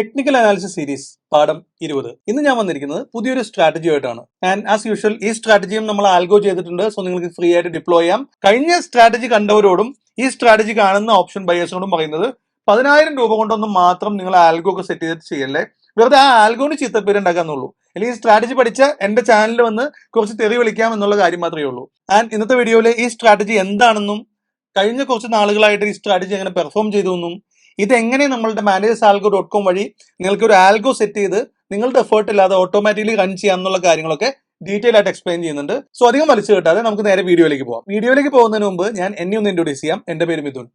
Technical analysis series പാഠം ഇരുപത്. ഇന്ന് ഞാൻ വന്നിരിക്കുന്നത് പുതിയൊരു സ്ട്രാറ്റജിയായിട്ടാണ് ആൻഡ് ആസ് യൂഷ്വൽ ഈ സ്ട്രാറ്റജിയും നമ്മൾ ആൽഗോ ചെയ്തിട്ടുണ്ട്. സോ നിങ്ങൾക്ക് ഫ്രീ ആയിട്ട് ഡിപ്ലോയ് ചെയ്യാം. കഴിഞ്ഞ സ്ട്രാറ്റജി കണ്ടവരോടും ഈ സ്ട്രാറ്റജി കാണുന്ന ഓപ്ഷൻ ബയേഴ്സിനോടും പറയുന്നത് പതിനായിരം രൂപ കൊണ്ടൊന്നും മാത്രം നിങ്ങൾ ആൽഗോ ഒക്കെ സെറ്റ് ചെയ്തിട്ട് ചെയ്യല്ലേ? വെറുതെ ആ ആൽഗോന് പേര് ഉണ്ടാക്കാന്നുള്ളൂ അല്ലെങ്കിൽ സ്ട്രാറ്റജി പഠിച്ച എന്റെ ചാനലിൽ വന്ന് കുറച്ച് തെറി വിളിക്കാം എന്നുള്ള കാര്യം മാത്രമേ ഉള്ളൂ. ആൻഡ് ഇന്നത്തെ വീഡിയോയിൽ ഈ സ്ട്രാറ്റജി എന്താണെന്നും കഴിഞ്ഞ കുറച്ച് നാളുകളായിട്ട് ഈ സ്ട്രാറ്റജി എങ്ങനെ പെർഫോം ചെയ്തു എന്നും ഇതെങ്ങനെ നമ്മളുടെ മാനേജേഴ്സ് ആൽഗോ ഡോട്ട് കോം വഴി നിങ്ങൾക്ക് ഒരു ആൽഗോ സെറ്റ് ചെയ്ത് നിങ്ങളുടെ എഫേർട്ട് ഇല്ലാതെ ഓട്ടോമാറ്റിക്കലി റൺ ചെയ്യാന്നുള്ള കാര്യങ്ങളൊക്കെ ഡീറ്റെയിൽ ആയിട്ട് എക്സ്പ്ലെയിൻ ചെയ്യുന്നുണ്ട്. സോ അധികം വലിച്ചു കിട്ടാതെ നമുക്ക് നേരെ വീഡിയോയിലേക്ക് പോകാം വീഡിയോയിലേക്ക് പോകുന്നതിന് മുമ്പ് ഞാൻ എന്നെ ഒന്ന് ഇൻട്രോഡ്യൂസ് ചെയ്യാം. എന്റെ പേര് മിഥുൻ.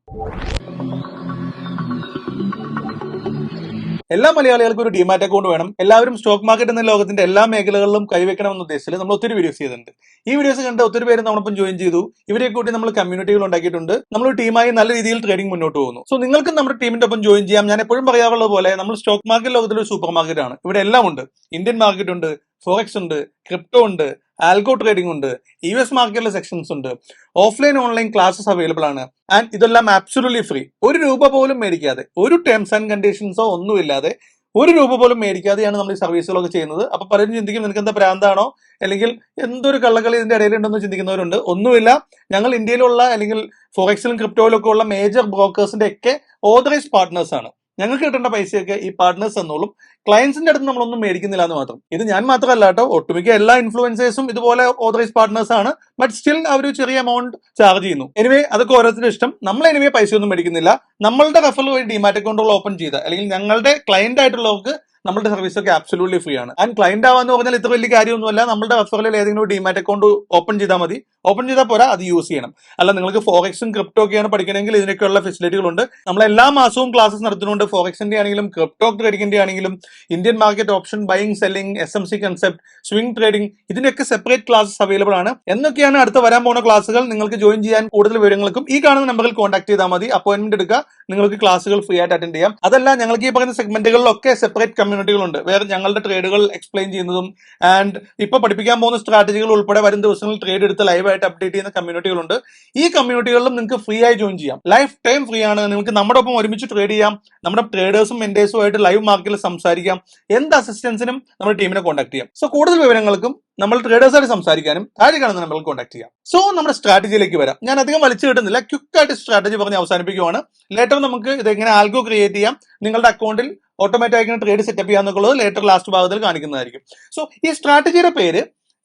എല്ലാ മലയാളികൾക്കും ഒരു ഡിമാറ്റ് അക്കൗണ്ട് വേണം. എല്ലാവരും സ്റ്റോക്ക് മാർക്കറ്റ് എന്ന ലോകത്തിന്റെ എല്ലാ മേഖലകളിലും കൈവെക്കണമെന്ന ഉദ്ദേശത്തിൽ നമ്മൾ ഒത്തിരി വീഡിയോസ് ചെയ്തിട്ടുണ്ട്. ഈ വീഡിയോസ് കണ്ട് ഒത്തിരി പേര് നമ്മളൊപ്പം ജോയിൻ ചെയ്തു. ഇവരെ കൂട്ടി നമ്മൾ കമ്മ്യൂണിറ്റികൾ ഉണ്ടാക്കിയിട്ടുണ്ട്. നമ്മൾ ടീമായി നല്ല രീതിയിൽ ട്രേഡിംഗ് മുന്നോട്ട് പോകുന്നു. സോ നിങ്ങൾക്കും നമ്മുടെ ടീമിന്റെ ഒപ്പം ജോയിൻ ചെയ്യാം. ഞാൻ എപ്പോഴും പറയാറുള്ളത് പോലെ നമ്മൾ സ്റ്റോക്ക് മാർക്കറ്റ് ലോകത്തിൽ ഒരു സൂപ്പർ മാർക്കറ്റ് ആണ്. ഇവിടെ എല്ലാം ഉണ്ട്. ഇന്ത്യൻ മാർക്കറ്റ് ഉണ്ട് ഫോറക്സ് ഉണ്ട് ക്രിപ്റ്റോ ഉണ്ട് ആൽഗോ ട്രേഡിംഗ് ഉണ്ട് യു എസ് മാർക്കറ്റിലെ സെക്ഷൻസ് ഉണ്ട് ഓഫ്ലൈൻ ഓൺലൈൻ ക്ലാസ്സസ് അവൈലബിൾ ആണ്. ആൻഡ് ഇതെല്ലാം ആബ്സുലി ഫ്രീ ഒരു രൂപ പോലും മേടിക്കാതെ ഒരു ടേംസ് ആൻഡ് കണ്ടീഷൻസോ ഒന്നുമില്ലാതെ ഒരു രൂപ പോലും മേടിക്കാതെയാണ് നമ്മൾ ഈ സർവീസുകളൊക്കെ ചെയ്യുന്നത്. അപ്പൊ പലരും ചിന്തിക്കും നിനക്ക് എന്താ പ്രാന്താണോ അല്ലെങ്കിൽ എന്തൊരു കള്ളക്കളി ഇതിന്റെ ഇടയിലുണ്ടെന്ന് ചിന്തിക്കുന്നവരുണ്ട്. ഒന്നുമില്ല. ഞങ്ങൾ ഇന്ത്യയിലുള്ള അല്ലെങ്കിൽ ഫോറക്സിലും ക്രിപ്റ്റോയിലൊക്കെ ഉള്ള മേജർ ബ്രോക്കേഴ്സിന്റെ ഒക്കെ ഓതറൈസ് പാർട്ട്നേഴ്സ് ആണ്. ഞങ്ങൾക്ക് കിട്ടേണ്ട പൈസയൊക്കെ ഈ പാർട്ട്നേഴ്സ് എന്നോളും ക്ലയൻസിന്റെ അടുത്ത് നമ്മളൊന്നും മേടിക്കുന്നില്ല എന്ന് മാത്രം. ഇത് ഞാൻ മാത്രമല്ല കേട്ടോ. ഒട്ടുമിക്ക എല്ലാ ഇൻഫ്ലുവൻസേഴ്സും ഇതുപോലെ ഓതറൈസ് പാർട്ട്നേഴ്സ് ആണ്. ബട്ട് സ്റ്റിൽ അവർ ചെറിയ എമൗണ്ട് ചാർജ് ചെയ്യുന്നു. എനിവേ അതൊക്കെ ഓരോരുത്തരുടെ ഇഷ്ടം. നമ്മൾ എനിവേ പൈസ ഒന്നും മേടിക്കുന്നില്ല. നമ്മളുടെ റഫറൽ വഴി ഡിമാറ്റ് അക്കൗണ്ടുകൾ ഓപ്പൺ ചെയ്ത അല്ലെങ്കിൽ ഞങ്ങളുടെ ക്ലയന്റ് ആയിട്ടുള്ളവർക്ക് നമ്മുടെ സർവീസ് ഒക്കെ ആബ്സൊല്യൂട്ട്ലി ഫ്രീ ആണ്. ആൻഡ് ക്ലയന്റ് ആവാന്ന് പറഞ്ഞാൽ ഇത്ര വലിയ കാര്യമൊന്നുമല്ല. നമ്മുടെ വെബ്സൈറ്റിൽ ഏതെങ്കിലും ഒരു ഡിമാറ്റ് അക്കൗണ്ട് ഓപ്പൺ ചെയ്താൽ മതി. ഓപ്പൺ ചെയ്താൽ പോരാ അത് യൂസ് ചെയ്യണം. അല്ല നിങ്ങൾക്ക് ഫോറക്സും ക്രിപ്റ്റോ ഒക്കെയാണ് പഠിക്കണമെങ്കിൽ ഇതിനൊക്കെയുള്ള ഫെസിലിറ്റികളുണ്ട് നമ്മൾ എല്ലാ മാസവും ക്ലാസ്സസ് നടത്തുന്നുണ്ട്. ഫോറക്സിന്റെ ആണെങ്കിലും ക്രിപ്റ്റോ ട്രേഡിംഗിന്റെ ആണെങ്കിലും Indian market option buying selling S M C concept swing trading ഇതിനൊക്കെ സെപ്പറേറ്റ് ക്ലാസ്സസ് അവൈലബിൾ ആണ്. എന്നൊക്കെയാണ് അടുത്ത വരാൻ പോകുന്ന ക്ലാസ്സുകൾ നിങ്ങൾക്ക് ജോയിൻ ചെയ്യാൻ കൂടുതൽ വിവരങ്ങൾക്കും ഈ കാണുന്ന നമ്പറിൽ കോൺടാക്ട് ചെയ്താൽ മതി. അപ്പോയിന്റ്മെന്റ് എടുക്കുക. നിങ്ങൾക്ക് ക്ലാസ്സുകൾ ഫ്രീ ആയിട്ട് അറ്റൻഡ് ചെയ്യാം. അതല്ല ഞങ്ങൾക്ക് ഈ പറയുന്ന സെഗ്മെന്റുകളിലൊക്കെ സെപ്പറേറ്റ് കമ്മ്യൂണിറ്റികളുണ്ട് വേറെ ഞങ്ങളുടെ ട്രേഡുകൾ എക്സ്പ്ലെയിൻ ചെയ്യുന്നതും ആൻഡ് ഇപ്പൊ പഠിപ്പിക്കാൻ പോകുന്ന സ്ട്രാറ്റജികൾ ഉൾപ്പെടെ വരും ദിവസങ്ങളിൽ ട്രേഡ് എടുത്ത് ലൈവായിട്ട് അപ്ഡേറ്റ് ചെയ്യുന്ന കമ്മ്യൂണിറ്റികളുണ്ട് ഈ കമ്മ്യൂണിറ്റികളിലും നിങ്ങൾക്ക് ഫ്രീ ആയി ജോയിൻ ചെയ്യാം. ലൈഫ് ടൈം ഫ്രീ ആണ്. നിങ്ങൾക്ക് നമ്മുടെ ഒപ്പം ഒരുമിച്ച് ട്രേഡ് ചെയ്യാം. നമ്മുടെ ട്രേഡേഴ്സും മെന്റേഴ്സും ആയിട്ട് ലൈവ് മാർക്കറ്റിൽ സംസാരിക്കാം. എന്ത് അസിസ്റ്റൻസിനും നമ്മുടെ ടീമിനെ കോൺടാക്ട് ചെയ്യാം. സോ കൂടുതൽ വിവരങ്ങൾക്കും നമ്മൾ ട്രേഡേഴ്സായിട്ട് സംസാരിക്കാനും താഴെ കാണുന്ന നമ്മൾ കോൺടാക്ട് ചെയ്യാം. സോ നമ്മുടെ സ്ട്രാറ്റജിയിലേക്ക് വരാം. ഞാൻ അധികം വലിച്ചു കിട്ടുന്നില്ല. ക്വിക്കായിട്ട് സ്ട്രാറ്റജി പറഞ്ഞ് അവസാനിപ്പിക്കുവാണ്. ലേറ്റർ നമുക്ക് ഇത് എങ്ങനെ ആൽഗോ ക്രിയേറ്റ് ചെയ്യാം? നിങ്ങളുടെ അക്കൗണ്ടിൽ ഓട്ടോമാറ്റിക് ട്രേഡ് സെറ്റപ്പ് ചെയ്യാന്നുള്ളത് ലേറ്റർ ലാസ്റ്റ് ഭാഗത്തിൽ കാണിക്കുന്നതായിരിക്കും. സോ ഈ സ്ട്രാറ്റജിയുടെ പേര്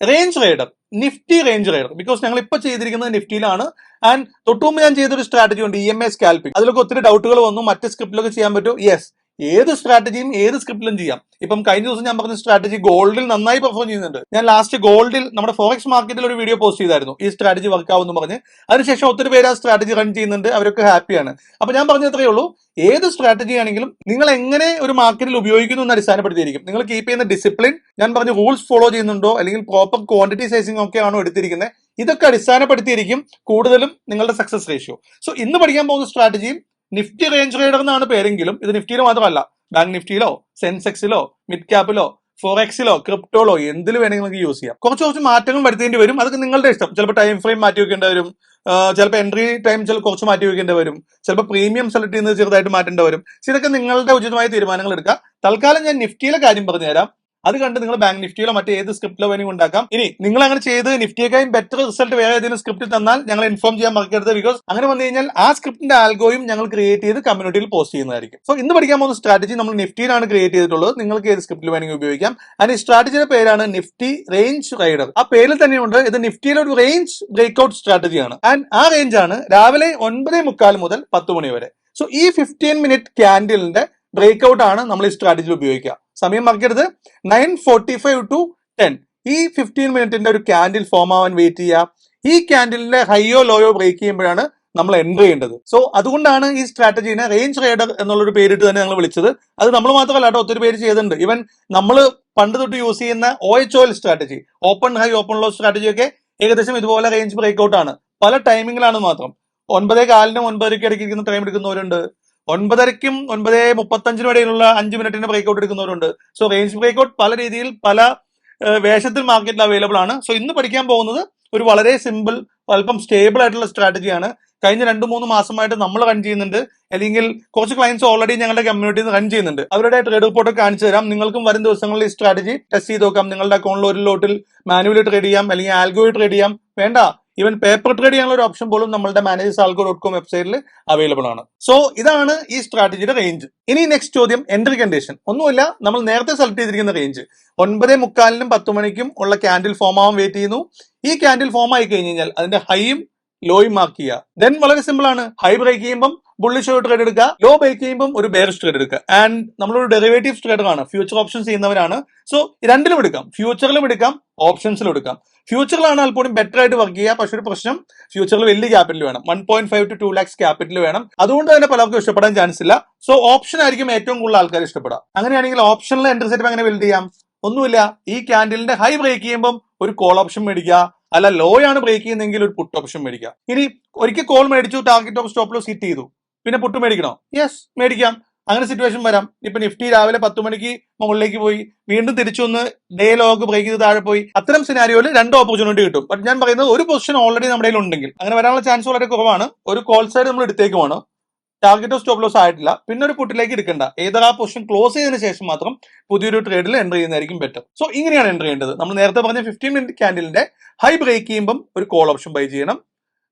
range rider Nifty range rider because ഞങ്ങൾ ഇപ്പൊ ചെയ്തിരിക്കുന്നത് നിഫ്റ്റിയിലാണ് ആൻഡ് തൊട്ടുമുമ്പ് ഞാൻ ചെയ്തൊരു സ്ട്രാറ്റജി ഉണ്ട് ഇ എം എ സ്കാൽപ്പിംഗ് അതിലൊക്കെ ഒത്തിരി ഡൗട്ടുകൾ വന്നു. മറ്റ് സ്ക്രിപ്റ്റിലൊക്കെ ചെയ്യാൻ പറ്റും യെസ് ഏത് സ്ട്രാറ്റജിയും ഏത് സ്ക്രിപ്റ്റിലും ചെയ്യാം. ഇപ്പം കഴിഞ്ഞ ദിവസം ഞാൻ പറഞ്ഞ സ്ട്രാറ്റജി ഗോൾഡിൽ നന്നായി പെർഫോം ചെയ്യുന്നുണ്ട്. ഞാൻ ലാസ്റ്റ് ഗോൾഡിൽ നമ്മുടെ ഫോറക്സ് മാർക്കറ്റിൽ ഒരു വീഡിയോ പോസ്റ്റ് ചെയ്തായിരുന്നു. ഈ സ്ട്രാറ്റജി വർക്ക് ആവുമെന്ന് പറഞ്ഞ്. അതിനുശേഷം ഒത്തിരി പേര് ആ സ്ട്രാറ്റജി റൺ ചെയ്യുന്നുണ്ട്. അവരൊക്കെ ഹാപ്പിയാണ് അപ്പൊ ഞാൻ പറഞ്ഞ അത്രയേ ഉള്ളൂ. ഏത് സ്ട്രാറ്റജി ആണെങ്കിലും നിങ്ങൾ എങ്ങനെ ഒരു മാർക്കറ്റിൽ ഉപയോഗിക്കുന്നു എന്ന് അടിസ്ഥാനപ്പെടുത്തിയിരിക്കും. നിങ്ങൾ കീപ്പ് ചെയ്യുന്ന ഡിസിപ്ലിൻ ഞാൻ പറഞ്ഞ റൂൾസ് ഫോളോ ചെയ്യുന്നുണ്ടോ അല്ലെങ്കിൽ പ്രോപ്പർ ക്വാണ്ടിറ്റി സൈസിംഗ് ഒക്കെ ആണോ എടുത്തിരിക്കുന്നത് ഇതൊക്കെ അടിസ്ഥാനപ്പെടുത്തിയിരിക്കും കൂടുതലും നിങ്ങളുടെ സക്സസ് റേഷ്യോ സോ ഇന്ന് പഠിക്കാൻ പോകുന്ന സ്ട്രാറ്റജിയും നിഫ്റ്റി റേഞ്ച് റേഡർ എന്നാണ് പേരെങ്കിലും ഇത് നിഫ്റ്റിയിൽ മാത്രമല്ല. ബാങ്ക് നിഫ്റ്റിയിലോ സെൻസെക്സിലോ മിഡ് ക്യാപ്പിലോ ഫോറെക്സിലോ ക്രിപ്റ്റോളോ എന്തിൽ വേണമെങ്കിൽ നിങ്ങൾക്ക് യൂസ് ചെയ്യാം. കുറച്ച് കുറച്ച് മാറ്റങ്ങൾ വരുത്തേണ്ടി വരും. അതൊക്കെ നിങ്ങളുടെ ഇഷ്ടം. ചിലപ്പോൾ ടൈം ഫ്രെയിം മാറ്റി വെക്കേണ്ടി വരും. ചിലപ്പോൾ എൻട്രി ടൈം ചില കുറച്ച് മാറ്റി വെക്കേണ്ടി വരും. ചിലപ്പോൾ പ്രീമിയം സെലക്ട് ചെയ്യുന്നത് ചെറുതായിട്ട് മാറ്റേണ്ടി വരും. ഇതൊക്കെ നിങ്ങളുടെ ഉചിതമായ തീരുമാനങ്ങൾ എടുക്കുക. തൽക്കാലം ഞാൻ നിഫ്റ്റിയിലെ കാര്യം പറഞ്ഞുതരാം. അത് കണ്ട് നിങ്ങൾ ബാങ്ക് നിഫ്റ്റിയിലോ മറ്റേ ഏത് സ്ക്രിപ്റ്റിലോ വേണമെങ്കിൽ ഉണ്ടാക്കാം. ഇനി നിങ്ങൾ അങ്ങനെ ചെയ്ത് നിഫ്റ്റിയേക്കാളും ബെറ്റർ റിസൾട്ട് വേറെ ഏതെങ്കിലും സ്ക്രിപ്റ്റ് തന്നാൽ ഞങ്ങൾ ഇൻഫോം ചെയ്യാൻ മറക്കരുത് ബിക്കോസ് അങ്ങനെ വന്നു കഴിഞ്ഞാൽ ആ സ്ക്രിപ്റ്റിന്റെ ആൽഗോയും ഞങ്ങൾ ക്രിയേറ്റ് ചെയ്ത് കമ്മ്യൂണിറ്റിയിൽ പോസ്റ്റ് ചെയ്യുന്നതായിരിക്കും. സോ ഇന്ന് പഠിക്കാൻ പോകുന്ന സ്ട്രാറ്റജി നമ്മൾ നിഫ്റ്റിയിലാണ് ക്രിയേറ്റ് ചെയ്തിട്ടുള്ളത്. നിങ്ങൾക്ക് ഏത് സ്ക്രിപ്റ്റിൽ വേണമെങ്കിൽ ഉപയോഗിക്കാം. ഈ സ്ട്രാറ്റജിയുടെ പേരാണ് നിഫ്റ്റി റേഞ്ച് റൈഡർ ആ പേരിൽ തന്നെയുണ്ട്. ഇത് നിഫ്റ്റിയിലെ ഒരു റേഞ്ച് ബ്രേക്ക്ഔട്ട് സ്ട്രാറ്റജിയാണ് ആൻഡ് ആ റേഞ്ച് ആണ് രാവിലെ ഒൻപത് മുക്കാൽ മുതൽ പത്ത് മണി വരെ. സോ ഈ ഫിഫ്റ്റീൻ മിനിറ്റ് ക്യാൻഡിലിന്റെ ബ്രേക്ക്ഔട്ട് ആണ് നമ്മൾ ഈ സ്ട്രാറ്റജി ഉപയോഗിക്കുക. സമയം മറക്കരുത്. Nine forty five to ten ഈ ഫിഫ്റ്റീൻ മിനിറ്റിന്റെ ഒരു ക്യാൻഡിൽ ഫോം ആവാൻ വെയിറ്റ് ചെയ്യുക. ഈ ക്യാൻഡിലിന്റെ ഹൈയോ ലോയോ ബ്രേക്ക് ചെയ്യുമ്പോഴാണ് നമ്മൾ എൻട്രി ചെയ്യേണ്ടത്. സോ അതുകൊണ്ടാണ് ഈ സ്ട്രാറ്റജീനെ റേഞ്ച് റൈഡർ എന്നുള്ളൊരു പേരിട്ട് തന്നെ ഞങ്ങൾ വിളിച്ചത്. അത് നമ്മൾ മാത്രമല്ല കേട്ടോ ഒത്തിരി പേര് ചെയ്തിട്ടുണ്ട്. ഇവൻ നമ്മൾ പണ്ട് തൊട്ട് യൂസ് ചെയ്യുന്ന O H O L strategy open high open low strategy ഒക്കെ ഏകദേശം ഇതുപോലെ റേഞ്ച് ബ്രേക്ക് ഔട്ട് ആണ്. പല ടൈമിങ്ങിലാണ് മാത്രം. ഒൻപതേ കാലിനും ഒൻപതരയ്ക്ക് ഇടയ്ക്ക് ഇരിക്കുന്ന ടൈം എടുക്കുന്നവരുണ്ട്. ഒൻപതരയ്ക്കും ഒൻപത് മുപ്പത്തഞ്ചിനും ഇടയിലുള്ള അഞ്ച് മിനിറ്റിന് ബ്രേക്ക്ഔട്ട് എടുക്കുന്നവരുണ്ട്. സോ റേഞ്ച് ബ്രേക്ക്ഔട്ട് പല രീതിയിൽ പല വേഷത്തിൽ മാർക്കറ്റിൽ അവൈലബിൾ ആണ്. സോ ഇന്ന് പഠിക്കാൻ പോകുന്നത് ഒരു വളരെ സിമ്പിൾ അല്പം സ്റ്റേബിൾ ആയിട്ടുള്ള സ്ട്രാറ്റജിയാണ് കഴിഞ്ഞ രണ്ട് മൂന്ന് മാസമായിട്ട് നമ്മൾ റൺ ചെയ്യുന്നുണ്ട്. അല്ലെങ്കിൽ കുറച്ച് ക്ലയൻസ് ഓൾറെഡി ഞങ്ങളുടെ കമ്മ്യൂണിറ്റിയിൽ നിന്ന് റൺ ചെയ്യുന്നുണ്ട്. അവരുടെ ട്രേഡ് റിപ്പോർട്ട് കാണിച്ചു തരാം. നിങ്ങൾക്കും വരും ദിവസങ്ങളിൽ ഈ സ്ട്രാറ്റജി ടെസ്റ്റ് ചെയ്ത് നോക്കാം. നിങ്ങളുടെ അക്കൗണ്ടിൽ ഒരു ലോട്ടിൽ മാനുവലി ട്രേഡ് ചെയ്യാം. അല്ലെങ്കിൽ ആൽഗോയിൽ ട്രേഡ് ചെയ്യാം. വേണ്ട. ഈവൻ പേപ്പർ ട്രേഡ് ചെയ്യാനുള്ള ഒരു ഓപ്ഷൻ പോലും നമ്മുടെ മാനേജ് സാൽഗോ ഡോട്ട് കോം വെബ്സൈറ്റിൽ അവൈലബിൾ ആണ്. സോ ഇതാണ് ഈ സ്ട്രാറ്റജിയുടെ റേഞ്ച് ഇനി നെക്സ്റ്റ് ചോദ്യം എൻട്രി കണ്ടീഷൻ ഒന്നുമില്ല നമ്മൾ നേരത്തെ സെലക്ട് ചെയ്തിരിക്കുന്ന റേഞ്ച് ഒൻപതേ മുക്കാലിനും പത്ത് മണിക്കും ഉള്ള ക്യാൻഡിൽ ഫോം ആവാൻ വെയിറ്റ് ചെയ്യുന്നു. ഈ ക്യാൻഡിൽ ഫോം ആയി കഴിഞ്ഞ് കഴിഞ്ഞാൽ അതിന്റെ ഹൈയും ലോയും മാർക്ക് ചെയ്യുക. ദെൻ വളരെ സിമ്പിൾ ആണ്. ഹൈ ബ്രേക്ക് ചെയ്യുമ്പോൾ ബുള്ളിഷ് ട്രേഡ് എടുക്കുക. ലോ ബ്രേക്ക് ചെയ്യുമ്പോൾ ഒരു ബെയറിഷ് ട്രേഡ് എടുക്കുക. ആൻഡ് നമ്മളൊരു ഡെറിവേറ്റീവ് ട്രേഡർ ആണ്. ഫ്യൂച്ചർ ഓപ്ഷൻസ് ചെയ്യുന്നവരാണ്. സോ രണ്ടിലും എടുക്കാം. ഫ്യൂച്ചറിലും എടുക്കാം. ഓപ്ഷൻസിലും എടുക്കാം ഫ്യൂച്ചറിലാണ് അല്പോഴും ബെറ്റർ ആയിട്ട് വർക്ക് ചെയ്യുക. പക്ഷെ ഒരു പ്രശ്നം ഫ്യൂച്ചറിൽ വലിയ ക്യാപിറ്റൽ വേണം. One point five to two lakhs capital വേണം. അതുകൊണ്ട് തന്നെ പലർക്കും ഇഷ്ടപ്പെടാൻ ചാൻസ് ഇല്ല. സോ ഓപ്ഷൻ ആയിരിക്കും ഏറ്റവും കൂടുതൽ ആൾക്കാർ ഇഷ്ടപ്പെടുക. അങ്ങനെയാണെങ്കിൽ ഓപ്ഷനിൽ എൻട്രി സെറ്റ് എങ്ങനെ ബിൽഡ് ചെയ്യാം? ഒന്നുമില്ല. ഈ ക്യാൻഡിലിന്റെ ഹൈ ബ്രേക്ക് ചെയ്യുമ്പോൾ ഒരു കോൾ ഓപ്ഷൻ മേടിക്കുക. അല്ല ലോ ആണ് ബ്രേക്ക് ചെയ്യുന്നതെങ്കിൽ ഒരു പുട്ട് ഓപ്ഷൻ മേടിക്കുക. ഇനി ഒരിക്കൽ കോൾ മേടിച്ചു target of stop loss hit ചെയ്തു. പിന്നെ പുട്ട് മേടിക്കണോ? യെസ് മേടിക്കാം. അങ്ങനെ സിറ്റുവേഷൻ വരാം. ഇപ്പൊ നിഫ്റ്റി രാവിലെ പത്ത് മണിക്ക് മുകളിലേക്ക് പോയി. വീണ്ടും തിരിച്ചു വന്ന് ഡേ ലോഗ് ബ്രേക്ക് ചെയ്ത് താഴെ പോയി. അത്തരം സിനാരിയോയിൽ രണ്ട് ഓപ്പർച്യൂണിറ്റി കിട്ടും. ബട്ട് ഞാൻ പറയുന്നത് ഒരു പൊസിഷൻ ഓൾറെഡി നമ്മുടെ ഉണ്ടെങ്കിൽ. അങ്ങനെ വരാനുള്ള ചാൻസ് വളരെ കുറവാണ്. ഒരു കോൾ സൈഡ് നമ്മൾ എടുത്തേക്കുമാണ് ടാർഗറ്റ് ഓഫ് സ്റ്റോപ്പ് ലോസ് ആയിട്ടില്ല. പിന്നെ ഒരു പുട്ടിലേക്ക് എടുക്കണ്ട ഏതൊരു ആ പൊസിഷൻ ക്ലോസ് ചെയ്തതിനു ശേഷം മാത്രം പുതിയൊരു ട്രേഡിൽ എന്റർ ചെയ്യുന്നതായിരിക്കും ബെറ്റർ സോ ഇങ്ങനെയാണ് എന്റർ ചെയ്യേണ്ടത്. നമ്മൾ നേരത്തെ പറഞ്ഞ ഫിഫ്റ്റീൻ മിനിറ്റ് ക്യാൻഡിലിന്റെ ഹൈ ബ്രേക്ക് ചെയ്യുമ്പം ഒരു കോൾ ഓപ്ഷൻ ബൈ ചെയ്യണം.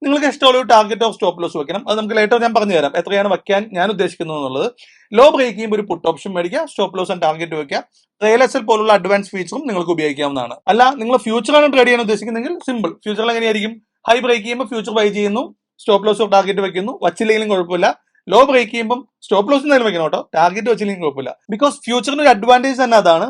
നിങ്ങൾക്ക് ഇഷ്ടമുള്ള ഒരു ടാർഗറ്റ് ഓഫ് സ്റ്റോപ്പ് ലോസ് വെക്കണം. അത് നമുക്ക് ലേറ്റർ ഞാൻ പറഞ്ഞു തരാം. എത്രയാണ് വയ്ക്കാൻ ഞാൻ ഉദ്ദേശിക്കുന്നത് എന്നുള്ളത്. ലോ ബ്രേക്ക് ചെയ്യുമ്പോൾ ഒരു പുട്ട് ഓപ്ഷൻ മേടിക്കുക സ്റ്റോപ്പ് ലോസ് ആൻഡ് ടാർഗറ്റ് വെക്കുക. റിയൽ എസ് പോലുള്ള അഡ്വാൻസ് ഫീച്ചറും നിങ്ങൾക്ക് ഉപയോഗിക്കാവുന്നതാണ്. അല്ല നിങ്ങൾ ഫ്യൂച്ചറാണ് ട്രേഡ് ചെയ്യാൻ ഉദ്ദേശിക്കുന്നെങ്കിൽ സിമ്പിൾ ഫ്യൂച്ചറിൽ എങ്ങനെയായിരിക്കും? ഹൈ ബ്രേക്ക് ചെയ്യുമ്പോൾ ഫ്യൂച്ചർ ബൈ ചെയ്യുന്നു സ്റ്റോപ്പ് ലോസ് ടാർഗറ്റ് വെക്കുന്നു. വച്ചില്ലെങ്കിലും കുഴപ്പമില്ല. ലോ ബ്രേക്ക് ചെയ്യുമ്പോൾ സ്റ്റോപ്പ് ലോസ് എന്തായാലും വെക്കണം കേട്ടോ. ടാർഗറ്റ് വെച്ചില്ലെങ്കിൽ കുഴപ്പമില്ല. ബിക്കോസ് ഫ്യൂച്ചറിന് ഒരു അഡ്വാന്റേജ് തന്നെ അതാണ്.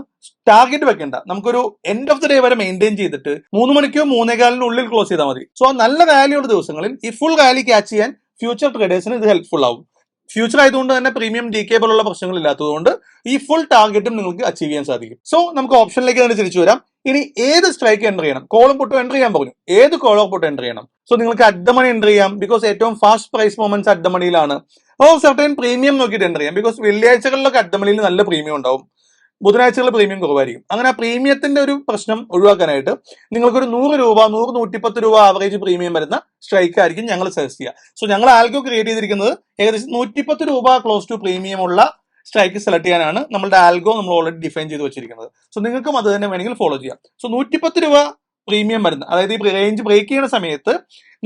ടാർഗറ്റ് വെക്കേണ്ട. നമുക്കൊരു എൻഡ് ഓഫ് ദി ഡേ വരെ മെയിന്റെയിൻ ചെയ്തിട്ട് മൂന്ന് മണിക്കോ മൂന്നേകാലിനുള്ളിൽ ക്ലോസ് ചെയ്താൽ മതി. സോ നല്ല വാല്യുള്ള ദിവസങ്ങളിൽ ഈ ഫുൾ വാല്യൂ ക്യാച്ച് ചെയ്യാൻ ഫ്യൂച്ചർ ട്രേഡേഴ്സിന് ഇത് ഹെൽപ്ഫുൾ ആവും. ഫ്യൂച്ചർ ആയതുകൊണ്ട് തന്നെ പ്രീമിയം ഡി കെ പോലുള്ള പ്രശ്നങ്ങൾ ഇല്ലാത്തതുകൊണ്ട് ഈ ഫുൾ ടാർഗറ്റും നിങ്ങൾക്ക് അച്ചീവ് ചെയ്യാൻ സാധിക്കും. സോ നമുക്ക് ഓപ്ഷനിലേക്ക് തന്നെ തിരിച്ചു വരാം. ഇനി ഏത് സ്ട്രൈക്ക് എന്റർ ചെയ്യണം? കോളും പൊട്ടും എന്റർ ചെയ്യാൻ പറഞ്ഞു. ഏത് കോളോ പൊട്ടും എന്റർ ചെയ്യണം? സോ നിങ്ങൾക്ക് അഡ്ഡമണി എന്റർ ചെയ്യാം. ബിക്കോസ് ഏറ്റവും ഫാസ്റ്റ് പ്രൈസ് മൊമെന്റ്സ് അഡ്ഡമണിയിലാണ്. ഓ സർട്ടൻ പ്രീമിയം നോക്കിയിട്ട് എന്റർ ചെയ്യാം. ബിക്കോസ് വെള്ളിയാഴ്ചകളിലൊക്കെ അഡ്ഡമണിയിൽ നല്ല പ്രീമിയം ഉണ്ടാവും. ബുധനാഴ്ചകളിൽ പ്രീമിയം കുറവായിരിക്കും. അങ്ങനെ പ്രീമിയത്തിന്റെ ഒരു പ്രശ്നം ഒഴിവാക്കാനായിട്ട് നിങ്ങൾക്കൊരു നൂറ് രൂപ നൂറ് നൂറ്റിപ്പത്ത് രൂപ ആവറേജ് പ്രീമിയം വരുന്ന സ്ട്രൈക്ക് ആയിരിക്കും ഞങ്ങൾ സജസ്റ്റ് ചെയ്യുക സോ ഞങ്ങൾ ആൽഗോ ക്രിയേറ്റ് ചെയ്തിരിക്കുന്നത് ഏകദേശം നൂറ്റിപ്പത്ത് രൂപ ക്ലോസ് ടു പ്രീമിയം ഉള്ള സ്ട്രൈക്ക് സെലക്ട് ചെയ്യാനാണ് നമ്മുടെ ആൽഗോ നമ്മൾ ഓൾറെഡി ഡിഫൈൻ ചെയ്ത് വെച്ചിരിക്കുന്നത്. സോ നിങ്ങൾക്കും അത് തന്നെ വേണമെങ്കിൽ ഫോളോ ചെയ്യാം. സോ നൂറ്റിപ്പത്ത് രൂപ പ്രീമിയം വരുന്ന അതായത് ഈ റേഞ്ച് ബ്രേക്ക് ചെയ്യുന്ന സമയത്ത്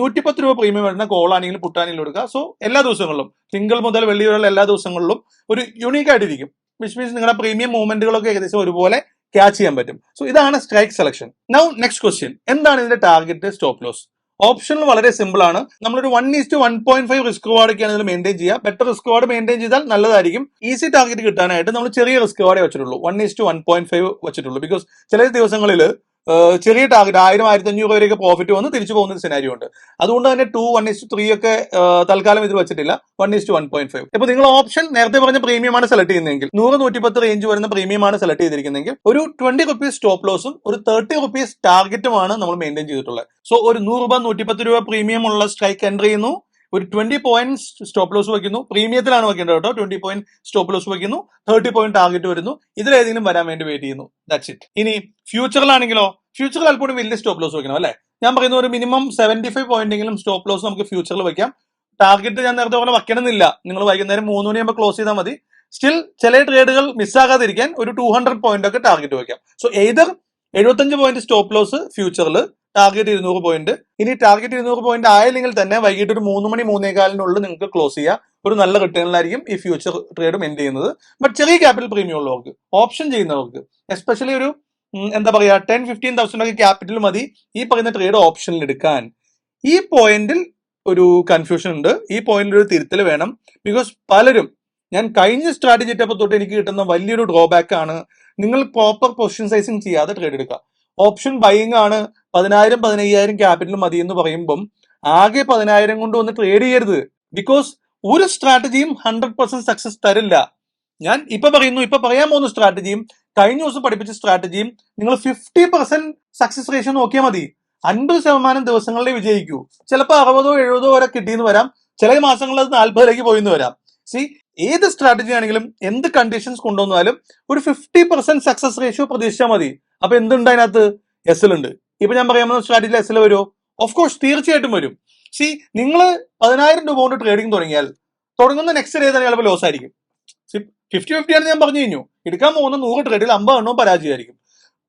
നൂറ്റിപ്പത്ത് രൂപ പ്രീമിയം വരുന്ന കോളാണെങ്കിലും പുട്ടാണെങ്കിലും എടുക്കുക സോ എല്ലാ ദിവസങ്ങളിലും തിങ്കൾ മുതൽ വെള്ളി വരെയുള്ള എല്ലാ ദിവസങ്ങളിലും ഒരു യുണീക്ക് ആയിട്ടിരിക്കും. വിച്ച് മീൻസ് നിങ്ങളുടെ പ്രീമിയം മൂവ്മെന്റുകളൊക്കെ ഏകദേശം ഒരുപോലെ ക്യാച്ച് ചെയ്യാൻ പറ്റും. സോ ഇതാണ് strike selection now next question എന്താണ് ഇതിന്റെ ടാർഗറ്റ് സ്റ്റോപ്പ് ലോസ് ഓപ്ഷൻ വളരെ സിമ്പിൾ ആണ്. നമ്മളൊരു one is to one point five risk വാർഡൊക്കെയാണ് ഇതിൽ മെയിന്റെയിൻ ചെയ്യുക. ബെറ്റർ റിസ്ക് വാർഡ് മെയിന്റെയിൻ ചെയ്താൽ നല്ലതായിരിക്കും. ഈസി ടാർഗറ്റ് കിട്ടാനായിട്ട് നമ്മൾ ചെറിയ റിസ്ക് വാർഡേ വെച്ചിട്ടുള്ളൂ. One is to one point five വെച്ചിട്ടുള്ളൂ. ബിക്കോസ് ചില ദിവസങ്ങളിൽ ചെറിയ ടാർഗറ്റ് ആയിരം ആയിരത്തി അഞ്ഞൂറ് വരെയൊക്കെ പ്രോഫിറ്റ് വന്ന് തിരിച്ചു പോകുന്ന ഒരു സിനാരിയോ ഉണ്ട്. അതുകൊണ്ട് തന്നെ ടു വൺ ഇസ്റ്റ് ത്രീ ഒക്കെ തൽക്കാലം ഇതിൽ വെച്ചിട്ടില്ല. One is to one point five ഇപ്പൊ നിങ്ങൾ ഓപ്ഷൻ നേരത്തെ പറഞ്ഞ പ്രീമിയം ആണ് സെലക്ട് ചെയ്യുന്നതെങ്കിൽ നൂറ് നൂറ്റിപ്പത്ത് റേഞ്ച് വരുന്ന പ്രീമിയം ആണ് സെലക്ട് ചെയ്തിരിക്കുന്നതെങ്കിൽ ഒരു ട്വന്റി റുപ്പീസ് സ്റ്റോപ്പ് ലോസും ഒരു തേർട്ടി റുപ്പീസ് ടാർഗറ്റുമാണ് നമ്മൾ മെയിന്റെയിൻ ചെയ്തിട്ടുള്ളത്. സോ ഒരു നൂറ് രൂപ നൂറ്റിപ്പത്ത് രൂപ പ്രീമിയം ഉള്ള സ്ട്രൈക്ക് എൻട്രി ചെയ്യുന്നു. ഒരു ട്വന്റി പോയിന്റ് സ്റ്റോപ്പ് ലോസ് വയ്ക്കുന്നു. പ്രീമിയത്തിലാണ് വെക്കേണ്ടത് കേട്ടോ. ട്വന്റി പോയിന്റ് സ്റ്റോപ്പ് ലോസ് വയ്ക്കുന്നു. തേർട്ടി പോയിന്റ് ടാർഗറ്റ് വരുന്നു. ഇതിലേതെങ്കിലും വരാൻ വേണ്ടി വെയിറ്റ് ചെയ്യുന്നു. ദാറ്റ്സ് ഇറ്റ് ഇനി ഫ്യൂച്ചറിലാണെങ്കിലോ ഫ്യൂച്ചറിൽ അല്പം വലിയ സ്റ്റോപ്പ് ലോസ് വെക്കണം അല്ലേ? ഞാൻ പറയുന്ന ഒരു മിനിമം സെവന്റി ഫൈവ് പോയിന്റെങ്കിലും സ്റ്റോപ്പ് ലോസ് നമുക്ക് ഫ്യൂച്ചറിൽ വെക്കാം ടാർഗറ്റ് ഞാൻ നേരത്തെ പോലെ വെക്കണമെന്നില്ല നിങ്ങൾ വൈകുന്നേരം മൂന്ന് മണിയാകുമ്പോൾ ക്ലോസ് ചെയ്താൽ മതി. സ്റ്റിൽ ചില ട്രേഡുകൾ മിസ്സാകാതിരിക്കാൻ ഒരു ടു ഹൺഡ്രഡ് പോയിന്റ് ഒക്കെ ടാർഗറ്റ് വെക്കാം സോ ഏതർ എഴുപത്തഞ്ച് പോയിന്റ് സ്റ്റോപ്പ് ലോസ് ഫ്യൂച്ചറിൽ ടാർഗറ്റ് ഇരുന്നൂറ് പോയിന്റ് ഇനി ടാർഗറ്റ് ഇരുന്നൂറ് പോയിന്റ് ആയില്ലെങ്കിൽ തന്നെ വൈകിട്ട് ഒരു മൂന്ന് മണി മൂന്നേകാലിനുള്ളിൽ നിങ്ങൾക്ക് ക്ലോസ് ചെയ്യാം. ഒരു നല്ല റിട്ടേണിലായിരിക്കും ഈ ഫ്യൂച്ചർ ട്രേഡും എൻഡ് ചെയ്യുന്നത്. ബട്ട് ചെറിയ ക്യാപിറ്റൽ പ്രീമിയം ഉള്ളവർക്ക് ഓപ്ഷൻ ചെയ്യുന്നവർക്ക് എസ്പെഷ്യലി ഒരു എന്താ പറയാ ടെൻ ഫിഫ്റ്റീൻ തൗസൻഡ് ഒക്കെ ക്യാപിറ്റൽ മതി ഈ പറയുന്ന ട്രേഡ് ഓപ്ഷനിൽ എടുക്കാൻ. ഈ പോയിന്റിൽ ഒരു കൺഫ്യൂഷൻ ഉണ്ട്. ഈ പോയിന്റിൽ ഒരു തിരുത്തൽ വേണം. ബിക്കോസ് പലരും ഞാൻ കഴിഞ്ഞ സ്ട്രാറ്റജി ഇട്ടപ്പോൾ തൊട്ട് എനിക്ക് കിട്ടുന്ന വലിയൊരു ഡ്രോബാക്ക് ആണ് നിങ്ങൾ പ്രോപ്പർ പൊസിഷൻ സൈസിങ് ചെയ്യാതെ ട്രേഡ് എടുക്കുക. ഓപ്ഷൻ ബൈയിങ് ആണ്. പതിനായിരം പതിനയ്യായിരം ക്യാപിറ്റൽ മതി എന്ന് പറയുമ്പം ആകെ പതിനായിരം കൊണ്ട് വന്ന് ട്രേഡ് ചെയ്യരുത്. ബിക്കോസ് ഒരു സ്ട്രാറ്റജിയും ഹൺഡ്രഡ് പെർസെന്റ് സക്സസ് തരില്ല. ഞാൻ ഇപ്പൊ പറയുന്നു ഇപ്പൊ പറയാൻ പോകുന്ന സ്ട്രാറ്റജിയും കഴിഞ്ഞ ദിവസം പഠിപ്പിച്ച സ്ട്രാറ്റജിയും നിങ്ങൾ ഫിഫ്റ്റി പെർസെന്റ് സക്സസ് റേഷ്യോ നോക്കിയാൽ മതി. അൻപത് ശതമാനം ദിവസങ്ങളിലേ വിജയിക്കൂ. ചിലപ്പോൾ അറുപതോ എഴുപതോ വരെ കിട്ടിയെന്ന് വരാം. ചില മാസങ്ങളിൽ അത് നാൽപ്പതിലേക്ക് പോയിന്ന് വരാം. സി ഏത് സ്ട്രാറ്റജി ആണെങ്കിലും എന്ത് കണ്ടീഷൻസ് കൊണ്ടുവന്നാലും ഒരു ഫിഫ്റ്റി പെർസെന്റ് സക്സസ് റേഷ്യോ പ്രതീക്ഷിച്ചാൽ മതി. അപ്പൊ എന്തുണ്ട് അതിനകത്ത്? എസ് എൽ ഉണ്ട് ഇപ്പൊ ഞാൻ പറയാൻ സ്ട്രാറ്റജി എസ് വരുമോ ഓഫ് കോഴ്സ് തീർച്ചയായിട്ടും വരും. സി നിങ്ങൾ പതിനായിരം രൂപ കൊണ്ട് ട്രേഡിംഗ് തുടങ്ങിയാൽ തുടങ്ങുന്ന നെക്സ്റ്റ് ഡേ തന്നെ ചിലപ്പോൾ ലോസ് ആയിരിക്കും. ഫിഫ്റ്റി ഫിഫ്റ്റി ആണ് ഞാൻ പറഞ്ഞു കഴിഞ്ഞു. എടുക്കാൻ പോകുന്ന നൂറ് ട്രേഡിൽ അമ്പത് എണ്ണവും പരാജയമായിരിക്കും.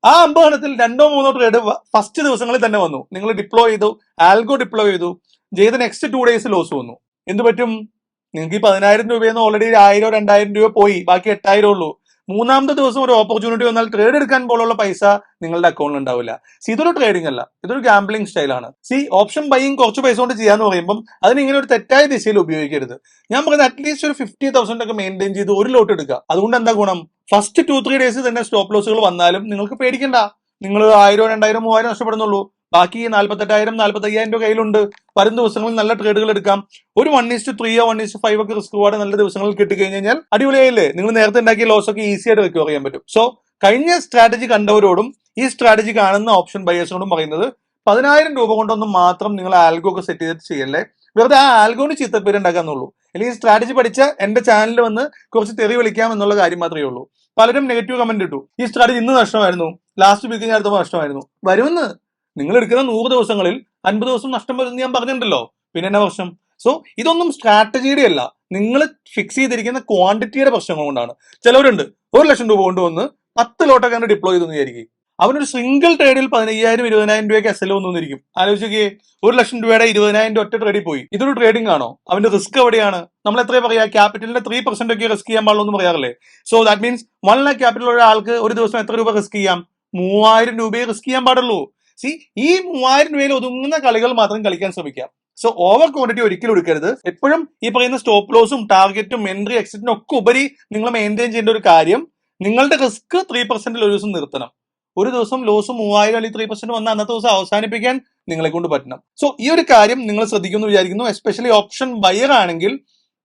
ആ അമ്പത് എണ്ണത്തിൽ രണ്ടോ മൂന്നോ ട്രേഡ് ഫസ്റ്റ് ദിവസങ്ങളിൽ തന്നെ വന്നു. നിങ്ങൾ ഡിപ്ലോയ് ചെയ്തു ആൽഗോ ഡിപ്ലോയ് ചെയ്തു ചെയ്ത നെക്സ്റ്റ് ടു ഡേയ്സ് ലോസ് വന്നു. എന്ത് പറ്റും? നിങ്ങൾക്ക് ഈ പതിനായിരം രൂപയെന്ന് ഓൾറെഡി ആയിരം രണ്ടായിരം രൂപ പോയി. ബാക്കി എട്ടായിരം ഉള്ളൂ. മൂന്നാമത്തെ ദിവസം ഒരു ഓപ്പർച്യൂണിറ്റി വന്നാൽ ട്രേഡ് എടുക്കാൻ പോലുള്ള പൈസ നിങ്ങളുടെ അക്കൗണ്ടിൽ ഉണ്ടാവില്ല. സി ഇതൊരു ട്രേഡിംഗ് അല്ല. ഇതൊരു ഗാംബ്ലിംഗ് സ്റ്റൈലാണ് സി ഓപ്ഷൻ ബൈയിങ് കുറച്ച് പൈസ കൊണ്ട് ചെയ്യാന്ന് പറയുമ്പോൾ അതിന് ഇങ്ങനെ ഒരു തെറ്റായ ദിശയിൽ ഉപയോഗിക്കരുത്. ഞാൻ പറയുന്നത് അറ്റ്ലീസ്റ്റ് ഒരു ഫിഫ്റ്റി തൗസൻഡ് ഒക്കെ മെയിന്റെയിൻ ചെയ്ത് ഒരു ലോട്ട് എടുക്കുക. അതുകൊണ്ട് എന്താ ഗുണം? ഫസ്റ്റ് ടു ത്രീ ഡേയ്സ് തന്നെ സ്റ്റോപ്പ് ലോസുകൾ വന്നാലും നിങ്ങൾക്ക് പേടിക്കണ്ട. നിങ്ങൾ ആയിരം രണ്ടായിരം മൂവായിരം നഷ്ടപ്പെടുന്നുള്ളൂ. ബാക്കി നാല്പത്തെട്ടായിരം നാല്പത്തി അയ്യായിരം രൂപ കയ്യിലുണ്ട്. വരും ദിവസങ്ങളിൽ നല്ല ട്രേഡുകൾ എടുക്കാം. ഒരു വൺ ഇസ്റ്റ് ത്രീയോ വൺ ഇസ്റ്റ് ഫൈവ് ഒക്കെ റിസ്ക് വാർഡ് നല്ല ദിവസങ്ങളിൽ കിട്ടിക്കഴിഞ്ഞ് കഴിഞ്ഞാൽ അടിപൊളിയായില്ലേ? നിങ്ങൾ നേരത്തെ ഉണ്ടാക്കിയ ലോസ് ഒക്കെ ഈസി ആയിട്ട് റിക്കവർ ചെയ്യാൻ പറ്റും. സോ കഴിഞ്ഞ സ്ട്രാറ്റജി കണ്ടവരോടും ഈ സ്ട്രാറ്റജി കാണുന്ന ഓപ്ഷൻ ബയേഴ്സിനോടും പറയുന്നത് പതിനായിരം രൂപ കൊണ്ടൊന്നും മാത്രം നിങ്ങൾ ആൽഗോ ഒക്കെ സെറ്റ് ചെയ്തിട്ട് ചെയ്യല്ലേ? വെറുതെ ആ ആൽഗോന് ചീത്തപ്പേര് ഉണ്ടാക്കാന്നുള്ളൂ അല്ലെങ്കിൽ ഈ സ്ട്രാറ്റജി പഠിച്ച എന്റെ ചാനലിൽ വന്ന് കുറച്ച് തെറി വിളിക്കാം എന്നുള്ള കാര്യം മാത്രമേ ഉള്ളൂ. പലരും നെഗറ്റീവ് കമന്റ് ഇട്ടു. ഈ സ്ട്രാറ്റജി ഇന്ന് നഷ്ടമായിരുന്നു. ലാസ്റ്റ് വീക്ക് ഞാൻ അടുത്തപ്പോൾ നഷ്ടമായിരുന്നു. വരുമെന്ന് നിങ്ങൾ എടുക്കുന്ന നൂറ് ദിവസങ്ങളിൽ അൻപത് ദിവസം നഷ്ടം വരുമെന്ന് ഞാൻ പറഞ്ഞിട്ടുണ്ടല്ലോ. പിന്നെ എന്നാ പ്രശ്നം? സോ ഇതൊന്നും സ്ട്രാറ്റജിയുടെ അല്ല നിങ്ങൾ ഫിക്സ് ചെയ്തിരിക്കുന്ന ക്വാണ്ടിറ്റിയുടെ പ്രശ്നങ്ങൾ കൊണ്ടാണ്. ചിലവരുണ്ട് ഒരു ലക്ഷം രൂപ കൊണ്ടുവന്ന് പത്ത് ലോട്ടൊക്കെ അങ്ങനെ ഡിപ്ലോയ് ചെയ്തെന്ന് വിചാരിക്കും. അവനൊരു സിംഗിൾ ട്രേഡിൽ പതിനയ്യായിരം ഇരുപതിനായിരം രൂപയ്ക്ക് എസ് എൽ വന്നിരിക്കും ആലോചിക്കുകയെ ഒരു ലക്ഷം രൂപയുടെ ഇരുപതിനായിരം രൂപ ഒറ്റ ട്രേഡിൽ പോയി. ഇതൊരു ട്രേഡിംഗ് ആണോ? അവന്റെ റിസ്ക് എവിടെയാണ്? നമ്മൾ എത്ര പറയാ ക്യാപിറ്റലിന്റെ ത്രീ പെർസെന്റ് ഒക്കെ റിസ്ക് ചെയ്യാൻ പാടുള്ളൂ എന്ന് പറയാറില്ലേ? So that means one lakh capital ഉള്ള ആൾക്ക് ഒരു ദിവസം എത്ര രൂപ റിസ്ക് ചെയ്യാം? മൂവായിരം രൂപയെ റിസ്ക് ചെയ്യാൻ പാടുള്ളൂ. സി ഈ മൂവായിരം രൂപയിൽ ഒതുങ്ങുന്ന കളികൾ മാത്രം കളിക്കാൻ ശ്രമിക്കാം. സോ ഓവർ ക്വാണ്ടിറ്റി ഒരിക്കലും എടുക്കരുത്. എപ്പോഴും ഈ പറയുന്ന സ്റ്റോപ്പ് ലോസും ടാർഗറ്റും എൻട്രി എക്സിറ്റിനും ഒക്കെ ഉപരി നിങ്ങൾ മെയിന്റെയിൻ ചെയ്യേണ്ട ഒരു കാര്യം നിങ്ങളുടെ റിസ്ക് ത്രീ പെർസെന്റിൽ ഒരു ദിവസം നിർത്തണം. ഒരു ദിവസം ലോസ് മൂവായിരം അല്ലെങ്കിൽ ത്രീ പെർസെന്റ് വന്ന അന്നത്തെ ദിവസം അവസാനിപ്പിക്കാൻ നിങ്ങളെ കൊണ്ട് പറ്റണം. സോ ഈ ഒരു കാര്യം നിങ്ങൾ ശ്രദ്ധിക്കുന്നു വിചാരിക്കുന്നു. എസ്പെഷ്യലി ഓപ്ഷൻ ബയർ ആണെങ്കിൽ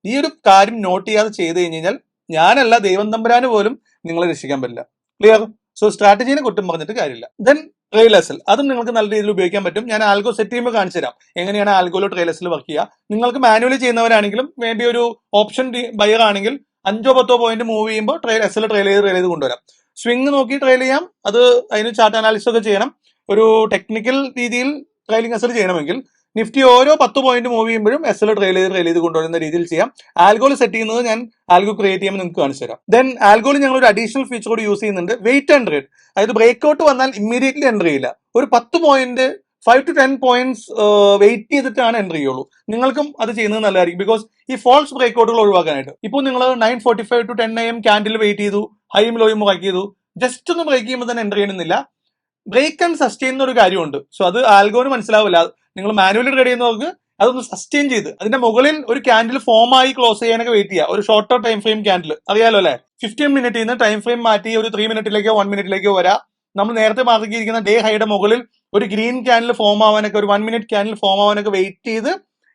ഈ ഒരു കാര്യം നോട്ട് ചെയ്യാതെ ചെയ്ത് കഴിഞ്ഞ് കഴിഞ്ഞാൽ ഞാനല്ല ദൈവം തമ്പുരാന് പോലും നിങ്ങളെ രക്ഷിക്കാൻ പറ്റില്ല. ക്ലിയർ സോ സ്ട്രാറ്റജീനെ കുറ്റം പറഞ്ഞിട്ട് കാര്യമില്ല. ദെൻ ട്രെയിലസിൽ അതും നിങ്ങൾക്ക് നല്ല രീതിയിൽ ഉപയോഗിക്കാൻ പറ്റും. ഞാൻ ആൽഗോ സെറ്റ് ചെയ്യുമ്പോൾ കാണിച്ചു തരാം. എങ്ങനെയാണ് ആൽഗോലോ ട്രെയിലേഴ്സിൽ വർക്ക് ചെയ്യുക. നിങ്ങൾക്ക് മാനുവലി ചെയ്യുന്നവരാണെങ്കിലും വേണ്ടി ഒരു ഓപ്ഷൻ ബയർ ആണെങ്കിൽ അഞ്ചോ പത്തോ പോയിന്റ് മൂവ് ചെയ്യുമ്പോൾ ട്രെയിൽ എസ് എൽ ട്രെയിൽ ചെയ്ത് ട്രെയിൽ ചെയ്ത് കൊണ്ടുവരാം. സ്വിങ് നോക്കി ട്രെയിൽ ചെയ്യാം. അത് അതിന് ചാർട്ട് അനാലിസിസ് ഒക്കെ ചെയ്യണം. ഒരു ടെക്നിക്കൽ രീതിയിൽ ട്രെയിലിംഗ് എസ് എൽ ചെയ്യണമെങ്കിൽ നിഫ്റ്റി ഓരോ പത്ത് പോയിന്റ് മൂവ് ചെയ്യുമ്പോഴും എസ് എൽ ട്രെയിൽ ചെയ്ത് ട്രെയിൽ ചെയ്ത് കൊണ്ടുവരുന്ന രീതിയിൽ ചെയ്യാം. ആൽഗോൾ സെറ്റ് ചെയ്യുന്നത് ഞാൻ ആൽഗോ ക്രിയേറ്റ് ചെയ്യുമ്പോൾ നിങ്ങൾക്ക് കാണിച്ചു തരാം. ദെൻ ആൽഗോൾ ഞങ്ങൾ ഒരു അഡീഷണൽ ഫീച്ചർ കൂടി യൂസ് ചെയ്യുന്നുണ്ട്. വെയിറ്റ് ആൻഡ് റേറ്റ് അതായത് ബ്രേക്ക് ഔട്ട് വന്നാൽ ഇമ്മീഡിയറ്റ്ലി എന്റർ ചെയ്യില്ല ഒരു പത്ത് point five to ten points wait ചെയ്തിട്ടാണ് എന്റർ ചെയ്യുള്ളൂ. നിങ്ങൾക്കും അത് ചെയ്യുന്നത് നല്ലതായിരിക്കും. ബിക്കോസ് ഈ ഫോൾസ് ബ്രേക്ക് ഔട്ടുകൾ ഒഴിവാക്കാനായിട്ട്. ഇപ്പോൾ നിങ്ങൾ nine forty five to ten A M candle wait ചെയ്തു ഹൈയും ലോയും ബ്രേക്ക് ചെയ്തു ജസ്റ്റ് ഒന്ന് ബ്രേക്ക് ചെയ്യുമ്പോൾ തന്നെ എന്റർ ചെയ്യുന്നില്ല. ബ്രേക്ക് ആൻഡ് സസ്റ്റെയിൻ എന്നൊരു കാര്യമുണ്ട്. സോ അത് ആൽഗോന് മനസ്സിലാവില്ല. നിങ്ങൾ മാനുവലി ട്രേഡ് ചെയ്യുന്നവർക്ക് അതൊന്ന് സസ്റ്റെയിൻ ചെയ്ത്. അതിന്റെ മുകളിൽ ഒരു ക്യാൻഡിൽ ഫോം ആയി ക്ലോസ് ചെയ്യാനൊക്കെ വെയിറ്റ് ചെയ്യുക. ഒരു ഷോർട്ടർ ടൈം ഫ്രെയിം ക്യാൻഡിൽ അറിയാലോ അല്ലെ? ഫിഫ്റ്റീൻ മിനിറ്റിൽ നിന്ന് ടൈം ഫ്രെയിം മാറ്റി ഒരു ത്രീ മിനിറ്റിലേക്കോ വൺ മിനിറ്റിലേക്കോ വരാം. നമ്മൾ നേരത്തെ മാർക്കിയിരിക്കുന്ന ഡേ ഹൈയുടെ മുകളിൽ ഒരു ഗ്രീൻ ക്യാൻഡിൽ ഫോം ആവാനൊക്കെ ഒരു വൺ മിനിറ്റ് ക്യാൻഡിൽ ഫോം ആവാനൊക്കെ വെയിറ്റ് ചെയ്ത്